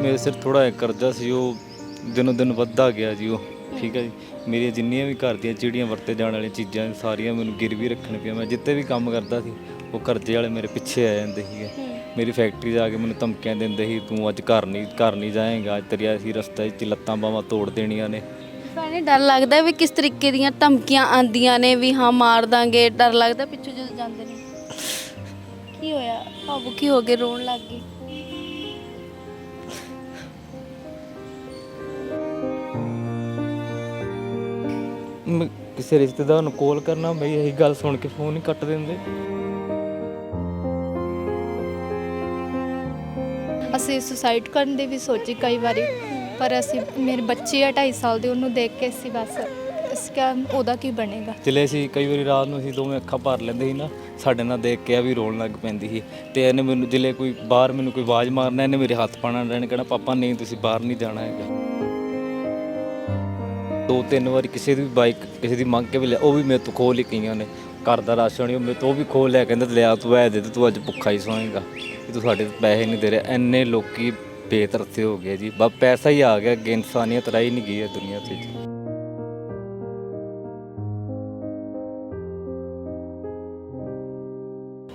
ਮੇਰੇ ਸਿਰ ਥੋੜਾ ਕਰਜ਼ਾ ਸੀ ਉਹ ਦਿਨੋਂ ਦਿਨ ਵੱਧਦਾ ਗਿਆ ਜੀ ਉਹ। ਠੀਕ ਹੈ ਜੀ। ਮੇਰੀਆਂ ਜਿੰਨੀਆਂ ਵੀ ਘਰ ਦੀਆਂ ਚਿੜੀਆਂ ਵਰਤੇ ਜਾਣ ਵਾਲੀਆਂ ਚੀਜ਼ਾਂ ਸਾਰੀਆਂ ਮੈਨੂੰ ਗਿਰਵੀ ਰੱਖਣ ਪਿਆ ਮੈਂ ਜਿੱਤੇ ਵੀ ਕੰਮ ਕਰਦਾ ਸੀ ਉਹ ਕਰਜ਼ੇ ਵਾਲੇ ਮੇਰੇ ਪਿੱਛੇ ਆ ਜਾਂਦੇ ਸੀਗੇ। ਮੇਰੀ ਫੈਕਟਰੀ ਜਾ ਕੇ ਮੈਨੂੰ ਧਮਕੀਆਂ ਦਿੰਦੇ ਸੀ ਤੂੰ ਅੱਜ ਘਰ ਨਹੀਂ ਘਰ ਨਹੀਂ ਜਾਏਂਗਾ। ਅੱਜ ਤੇਰੀ ਐਸੀ ਰਸਤੇ 'ਚ ਲੱਤਾਂ ਬਾਹਾਂ ਤੋੜ ਦੇਣੀਆਂ ਨੇ। ਭੈਣੇ ਡਰ ਲੱਗਦਾ ਵੀ ਕਿਸ ਤਰੀਕੇ ਦੀਆਂ ਧਮਕੀਆਂ ਆਂਦੀਆਂ ਨੇ ਵੀ ਹਾਂ ਮਾਰ ਦਾਂਗੇ। ਡਰ ਲੱਗਦਾ ਪਿੱਛੋਂ ਜਦੋਂ ਜਾਂਦੇ ਨੇ। ਕੀ ਹੋਇਆ? ਭਾਵੁਕੀ ਹੋ ਗਏ ਰੋਣ ਲੱਗ ਗਏ ਮੈਂ ਕਿਸੇ ਰਿਸ਼ਤੇਦਾਰ ਨੂੰ ਕਾਲ ਕਰਨਾ ਬਈ ਇਹੀ ਗੱਲ ਸੁਣ ਕੇ ਫੋਨ ਹੀ ਕੱਟ ਦਿੰਦੇ। ਅਸੀਂ ਸੁਸਾਈਡ ਕਰਨ ਦੀ ਵੀ ਸੋਚੀ ਕਈ ਵਾਰੀ ਪਰ ਅਸੀਂ ਮੇਰੇ ਬੱਚੇ ਆ 2.5 ਸਾਲ ਦੇ ਉਹਨੂੰ ਦੇਖ ਕੇ ਅਸੀਂ ਬਸ ਇਸ ਕਾ ਉਹਦਾ ਕੀ ਬਣੇਗਾ? ਚਲੇ ਅਸੀਂ ਕਈ ਵਾਰੀ ਰਾਤ ਨੂੰ ਅਸੀਂ ਦੋਵੇਂ ਅੱਖਾਂ ਭਰ ਲੈਂਦੇ ਸੀ ਨਾ ਸਾਡੇ ਨਾਲ ਦੇਖ ਕੇ ਆ ਵੀ ਰੋਣ ਲੱਗ ਪੈਂਦੀ ਸੀ। ਤੇ ਇਹਨੇ ਮੈਨੂੰ ਜਿਲੇ ਕੋਈ ਬਾਹਰ ਮੈਨੂੰ ਕੋਈ ਆਵਾਜ਼ ਮਾਰਨਾ ਇਹਨੇ ਮੇਰੇ ਹੱਥ ਪਾਣਾ ਰਹਿਣ ਕਹਿਣਾ ਪਾਪਾ ਨਹੀਂ ਤੁਸੀਂ ਬਾਹਰ ਨਹੀਂ ਜਾਣਾ ਹੈਗਾ। ਦੋ ਤਿੰਨ ਵਾਰੀ ਕਿਸੇ ਦੀ ਵੀ ਬਾਈਕ ਕਿਸੇ ਦੀ ਮੰਗ ਕੇ ਵੀ ਲਿਆ ਉਹ ਵੀ ਮੇਰੇ ਤੋਂ ਖੋਹ ਲਈ ਗਈਆਂ ਨੇ। ਘਰ ਦਾ ਰਾਸ਼ਨ ਹੀ ਉਹ ਮੇਰੇ ਤੋਂ ਉਹ ਵੀ ਖੋਹ ਲਿਆ ਕਹਿੰਦਾ ਲਿਆ ਤੂੰ ਐ ਦੇ ਦੇ, ਤੂੰ ਅੱਜ ਭੁੱਖਾ ਹੀ ਸੋਏਗਾ। ਕਿ ਤੂੰ ਸਾਡੇ ਪੈਸੇ ਨਹੀਂ ਦੇ ਰਿਹਾ। ਇੰਨੇ ਲੋਕੀ ਬੇਤਰਸੇ ਹੋ ਗਏ ਜੀ। ਬਸ ਪੈਸਾ ਹੀ ਆ ਗਿਆ, ਅੱਗੇ ਇਨਸਾਨੀਅਤ ਰਹੀ ਨਹੀਂ ਗਈ ਹੈ ਦੁਨੀਆ ਤੇ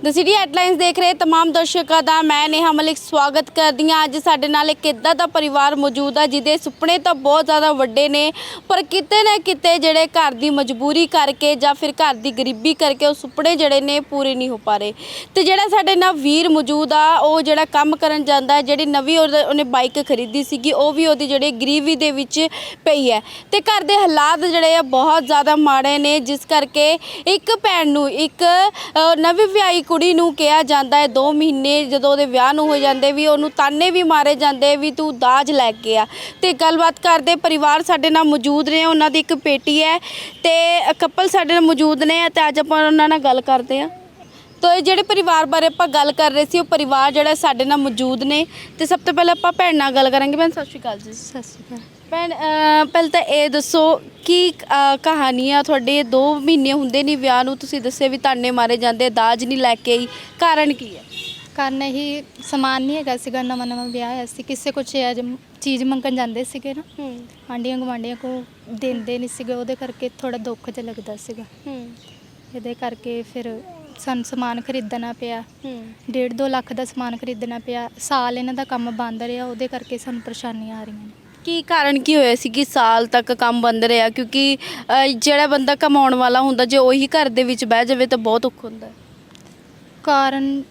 ਦ ਸਿਟੀ ਹੈਡਲਾਈਨਸ ਦੇਖ ਰਹੇ तमाम ਦਰਸ਼ਕਾਂ ਦਾ ਮੈਂ ਨੇਹਾ ਮਲਿਕ ਸਵਾਗਤ ਕਰਦੀ ਹਾਂ ਅੱਜ ਸਾਡੇ ਨਾਲ ਇੱਕ ਇਦਾਂ ਦਾ ਪਰਿਵਾਰ ਮੌਜੂਦ ਆ ਜਿਹਦੇ ਸੁਪਨੇ ਤਾਂ ਬਹੁਤ ਜ਼ਿਆਦਾ ਵੱਡੇ ਨੇ ਪਰ ਕਿਤੇ ਨਾ ਕਿਤੇ ਜਿਹੜੇ ਘਰ ਦੀ ਮਜਬੂਰੀ ਕਰਕੇ ਜਾਂ ਫਿਰ ਘਰ ਦੀ ਗਰੀਬੀ ਕਰਕੇ ਉਹ ਸੁਪਨੇ ਜਿਹੜੇ ਨੇ ਪੂਰੇ ਨਹੀਂ ਹੋ ਪਾ ਰਹੇ ਤੇ ਜਿਹੜਾ ਸਾਡੇ ਨਾਲ ਵੀਰ ਮੌਜੂਦ ਆ ਉਹ ਜਿਹੜਾ ਕੰਮ ਕਰਨ ਜਾਂਦਾ ਹੈ ਜਿਹੜੀ ਨਵੀਂ ਉਹਦੇ- ਉਹਨੇ ਬਾਈਕ ਖਰੀਦੀ ਸੀਗੀ ਉਹ ਵੀ ਉਹਦੀ ਜਿਹੜੀ ਗਰੀਬੀ ਦੇ ਵਿੱਚ ਪਈ ਹੈ ਤੇ ਘਰ ਦੇ ਹਾਲਾਤ ਜਿਹੜੇ ਆ ਬਹੁਤ ਜ਼ਿਆਦਾ ਮਾੜੇ ਨੇ ਜਿਸ ਕਰਕੇ ਇੱਕ ਭੈਣ ਨੂੰ ਇੱਕ ਅ, ਨਵੀਂ ਵਿਆਹੀ ਕੁੜੀ ਨੂੰ ਕਿਹਾ ਜਾਂਦਾ ਹੈ 2 ਮਹੀਨੇ ਜਦੋਂ ਉਹਦੇ ਵਿਆਹ ਨੂੰ ਹੋ ਜਾਂਦੇ ਵੀ ਉਹਨੂੰ ਤਾਨੇ ਵੀ ਮਾਰੇ ਜਾਂਦੇ ਵੀ ਤੂੰ ਦਾਜ ਲੈ ਕੇ ਆ। ਤੇ ਗੱਲਬਾਤ ਕਰਦੇ ਪਰਿਵਾਰ ਸਾਡੇ ਨਾਲ ਮੌਜੂਦ ਨੇ, ਉਹਨਾਂ ਦੀ ਇੱਕ ਬੇਟੀ ਹੈ ਤੇ ਕਪਲ ਸਾਡੇ ਨਾਲ ਮੌਜੂਦ ਨੇ ਤੇ ਅੱਜ ਆਪਾਂ ਉਹਨਾਂ ਨਾਲ ਗੱਲ ਕਰਦੇ ਹਾਂ। ਤੋ ਇਹ ਜਿਹੜੇ ਪਰਿਵਾਰ ਬਾਰੇ ਆਪਾਂ ਗੱਲ ਕਰ ਰਹੇ ਸੀ, ਉਹ ਪਰਿਵਾਰ ਜਿਹੜਾ ਸਾਡੇ ਨਾਲ ਮੌਜੂਦ ਨੇ। ਤੇ ਸਭ ਤੋਂ ਪਹਿਲਾਂ ਆਪਾਂ ਭੈਣ ਨਾਲ ਗੱਲ ਕਰਾਂਗੇ। ਭੈਣ, ਸਤਿ ਸ਼੍ਰੀ ਅਕਾਲ ਜੀ। ਸਤਿ ਸ਼੍ਰੀ ਅਕਾਲ। ਭੈਣ ਅਹ, ਪਹਿਲਾਂ ਤਾਂ ਇਹ ਦੱਸੋ ਕੀ ਅਹ, ਕਹਾਣੀ ਆ ਤੁਹਾਡੇ 2 ਮਹੀਨੇ ਹੁੰਦੇ ਨਹੀਂ ਵਿਆਹ ਨੂੰ ਤੁਸੀਂ ਦੱਸਿਆ ਵੀ ਤਾਨੇ ਮਾਰੇ ਜਾਂਦੇ ਦਾਜ ਨਹੀਂ ਲੈ ਕੇ ਆਈ। ਕਾਰਨ ਕੀ ਹੈ? ਕਾਰਨ ਹੀ ਸਮਾਨ ਨਹੀਂ ਹੈਗਾ ਸੀਗਾ ਨਵਾਂ ਨਵਾਂ ਵਿਆਹ ਹੋਇਆ ਸੀ। ਕਿਸੇ ਕੁਛ ਇਹ ਜਿਹਾ ਚੀਜ਼ ਮੰਗਣ ਜਾਂਦੇ ਸੀਗੇ ਨਾ ਹੂੰ। ਆਂਡੀਆਂ ਗਵਾਂਡੀਆਂ ਕੋ ਦਿੰਦੇ ਨਹੀਂ ਸੀਗੇ ਉਹਦੇ ਕਰਕੇ ਥੋੜਾ ਦੁੱਖ ਜਿਹਾ ਲੱਗਦਾ ਸੀਗਾ। ਹੂੰ। ਇਹਦੇ ਕਰਕੇ ਫਿਰ ਸਾਨੂੰ ਸਮਾਨ ਖਰੀਦਣਾ ਪਿਆ। ਹੂੰ। ਡੇਢ ਦੋ ਲੱਖ ਦਾ ਸਮਾਨ ਖਰੀਦਣਾ ਪਿਆ। ਸਾਲ ਇਹਨਾਂ ਦਾ ਕੰਮ ਬੰਦ ਰਿਹਾ ਉਹਦੇ ਕਰਕੇ ਸਾਨੂੰ ਪਰੇਸ਼ਾਨੀਆਂ ਆ ਰਹੀਆਂ ਨੇ। ਕੀ ਕਾਰਨ ਕੀ ਹੋਇਆ ਸੀ ਕਿ ਸਾਲ ਤੱਕ ਕੰਮ ਬੰਦ ਰਿਹਾ? ਕਿਉਂਕਿ ਅਹ, ਜਿਹੜਾ ਬੰਦਾ ਕਮਾਉਣ ਵਾਲਾ ਹੁੰਦਾ ਜੇ ਉਹੀ ਘਰ ਦੇ ਵਿੱਚ ਬਹਿ ਜਾਵੇ ਤਾਂ ਬਹੁਤ ਔਖ ਹੁੰਦਾ। ਹੈ ਕਾਰਨ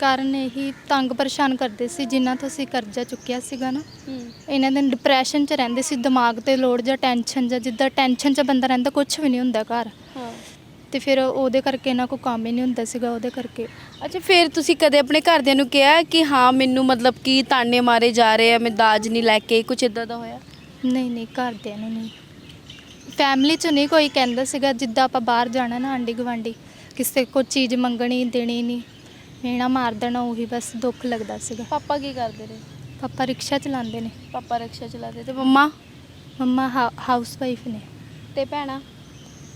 ਕਾਰਨ ਇਹੀ ਤੰਗ ਪਰੇਸ਼ਾਨ ਕਰਦੇ ਸੀ ਜਿਨ੍ਹਾਂ ਤੋਂ ਅਸੀਂ ਕਰਜ਼ਾ ਚੁੱਕਿਆ ਸੀਗਾ ਨਾ। ਇਹਨਾਂ ਦੇ ਡਿਪਰੈਸ਼ਨ 'ਚ ਰਹਿੰਦੇ ਸੀ ਦਿਮਾਗ ਤੇ ਲੋਡ ਜਾਂ ਟੈਨਸ਼ਨ ਜਾਂ ਜਿੱਦਾਂ ਟੈਨਸ਼ਨ 'ਚ ਬੰਦਾ ਰਹਿੰਦਾ ਕੁਝ ਵੀ ਨਹੀਂ ਹੁੰਦਾ ਘਰ। ਹਾਂ। ਤੇ ਫਿਰ ਉਹਦੇ ਕਰਕੇ ਇਹਨਾਂ ਕੋ ਕੰਮ ਹੀ ਨਹੀਂ ਹੁੰਦਾ ਸੀਗਾ ਉਹਦੇ ਕਰਕੇ। ਅੱਛਾ ਫਿਰ ਤੁਸੀਂ ਕਦੇ ਆਪਣੇ ਘਰਦਿਆਂ ਨੂੰ ਕਿਹਾ ਕਿ ਹਾਂ ਮੈਨੂੰ ਮਤਲਬ ਕਿ ਤਾਨੇ ਮਾਰੇ ਜਾ ਰਹੇ ਆ ਮੈਂ ਦਾਜ ਨਹੀਂ ਲੈ ਕੇ ਕੁਝ ਇਦਾਂ ਦਾ ਹੋਇਆ? ਨਹੀਂ ਨਹੀਂ ਘਰਦਿਆਂ ਨੂੰ ਨਹੀਂ। ਫੈਮਿਲੀ 'ਚ ਨਹੀਂ ਕੋਈ ਕਹਿੰਦਾ ਸੀਗਾ ਜਿੱਦਾਂ ਆਪਾਂ ਬਾਹਰ ਜਾਣਾ ਨਾ ਆਂਡੀ ਗਵਾਂਡੀ ਕਿਸੇ ਕੋ ਚੀਜ਼ ਮੰਗਣੀ ਦੇਣੀ ਨਹੀਂ। ਮੇਣਾ ਮਾਰ ਦੇਣਾ ਉਹੀ ਬਸ ਦੁੱਖ ਲੱਗਦਾ ਸੀਗਾ। ਪਾਪਾ ਕੀ ਕਰਦੇ ਨੇ? ਪਾਪਾ ਰਿਕਸ਼ਾ ਚਲਾਉਂਦੇ ਨੇ। ਪਾਪਾ ਰਿਕਸ਼ਾ ਚਲਾਉਂਦੇ ਤੇ ਮੰਮਾ? ਮੰਮਾ ਹਾਊਸ ਵਾਈਫ ਨੇ। ਤੇ ਭੈਣਾ?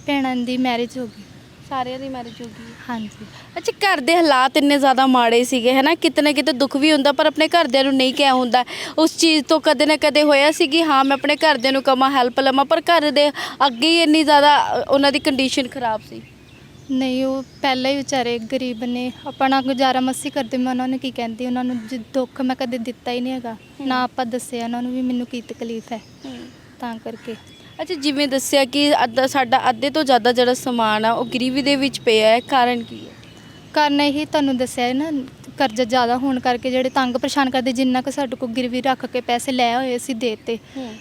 ਭੈਣਾਂ ਦੀ ਮੈਰਿਜ ਹੋ ਗਈ। ਸਾਰਿਆਂ ਦੀ ਮੈਰਿਜ ਹੋ ਗਈ ਹਾਂਜੀ। ਅੱਛਾ ਘਰ ਦੇ ਹਾਲਾਤ ਇੰਨੇ ਜ਼ਿਆਦਾ ਮਾੜੇ ਸੀਗੇ ਹੈ ਨਾ ਕਿਤੇ ਨਾ ਕਿਤੇ ਦੁੱਖ ਵੀ ਹੁੰਦਾ ਪਰ ਆਪਣੇ ਘਰਦਿਆਂ ਨੂੰ ਨਹੀਂ ਕਿਹਾ ਹੁੰਦਾ। ਉਸ ਚੀਜ਼ ਤੋਂ ਕਦੇ ਨਾ ਕਦੇ ਹੋਇਆ ਸੀ ਕਿ ਹਾਂ ਮੈਂ ਆਪਣੇ ਘਰਦਿਆਂ ਨੂੰ ਕਮਾ ਹੈਲਪ ਲਵਾਂ ਪਰ ਘਰ ਦੇ ਅੱਗੇ ਹੀ ਇੰਨੀ ਜ਼ਿਆਦਾ ਉਹਨਾਂ ਦੀ ਕੰਡੀਸ਼ਨ ਖਰਾਬ ਸੀ। ਨਹੀਂ ਉਹ ਪਹਿਲਾਂ ਹੀ ਵਿਚਾਰੇ ਗਰੀਬ ਨੇ। ਆਪਣਾ ਗੁਜ਼ਾਰਾ ਮਸੀ ਕਰਦੇ ਮੈਂ ਉਹਨਾਂ ਨੂੰ ਕੀ ਕਹਿੰਦੀ ਉਹਨਾਂ ਨੂੰ ਜੇ ਦੁੱਖ ਮੈਂ ਕਦੇ ਦਿੱਤਾ ਹੀ ਨਹੀਂ ਹੈਗਾ। ਨਾ ਆਪਾਂ ਦੱਸਿਆ ਉਹਨਾਂ ਨੂੰ ਵੀ ਮੈਨੂੰ ਕੀ ਤਕਲੀਫ ਹੈ। ਤਾਂ ਕਰਕੇ। ਅੱਛਾ ਜਿਵੇਂ ਦੱਸਿਆ ਕਿ ਅੱਧਾ ਸਾਡਾ ਅੱਧੇ ਤੋਂ ਜ਼ਿਆਦਾ ਜਿਹੜਾ ਸਮਾਨ ਆ ਉਹ ਗਰੀਬੀ ਦੇ ਵਿੱਚ ਪਿਆ ਹੈ ਕਾਰਨ ਕੀ ਹੈ? ਕਾਰਨ ਇਹੀ ਤੁਹਾਨੂੰ ਦੱਸਿਆ ਹੈ ਨਾ ਕਰਜ਼ਾ ਜ਼ਿਆਦਾ ਹੋਣ ਕਰਕੇ ਜਿਹੜੇ ਤੰਗ ਪਰੇਸ਼ਾਨ ਕਰਦੇ ਜਿੰਨਾ ਕੁ ਸਾਡੇ ਕੋਲ ਗਿਰਵੀ ਰੱਖ ਕੇ ਪੈਸੇ ਲੈ ਹੋਏ ਅਸੀਂ ਦੇਤੇ।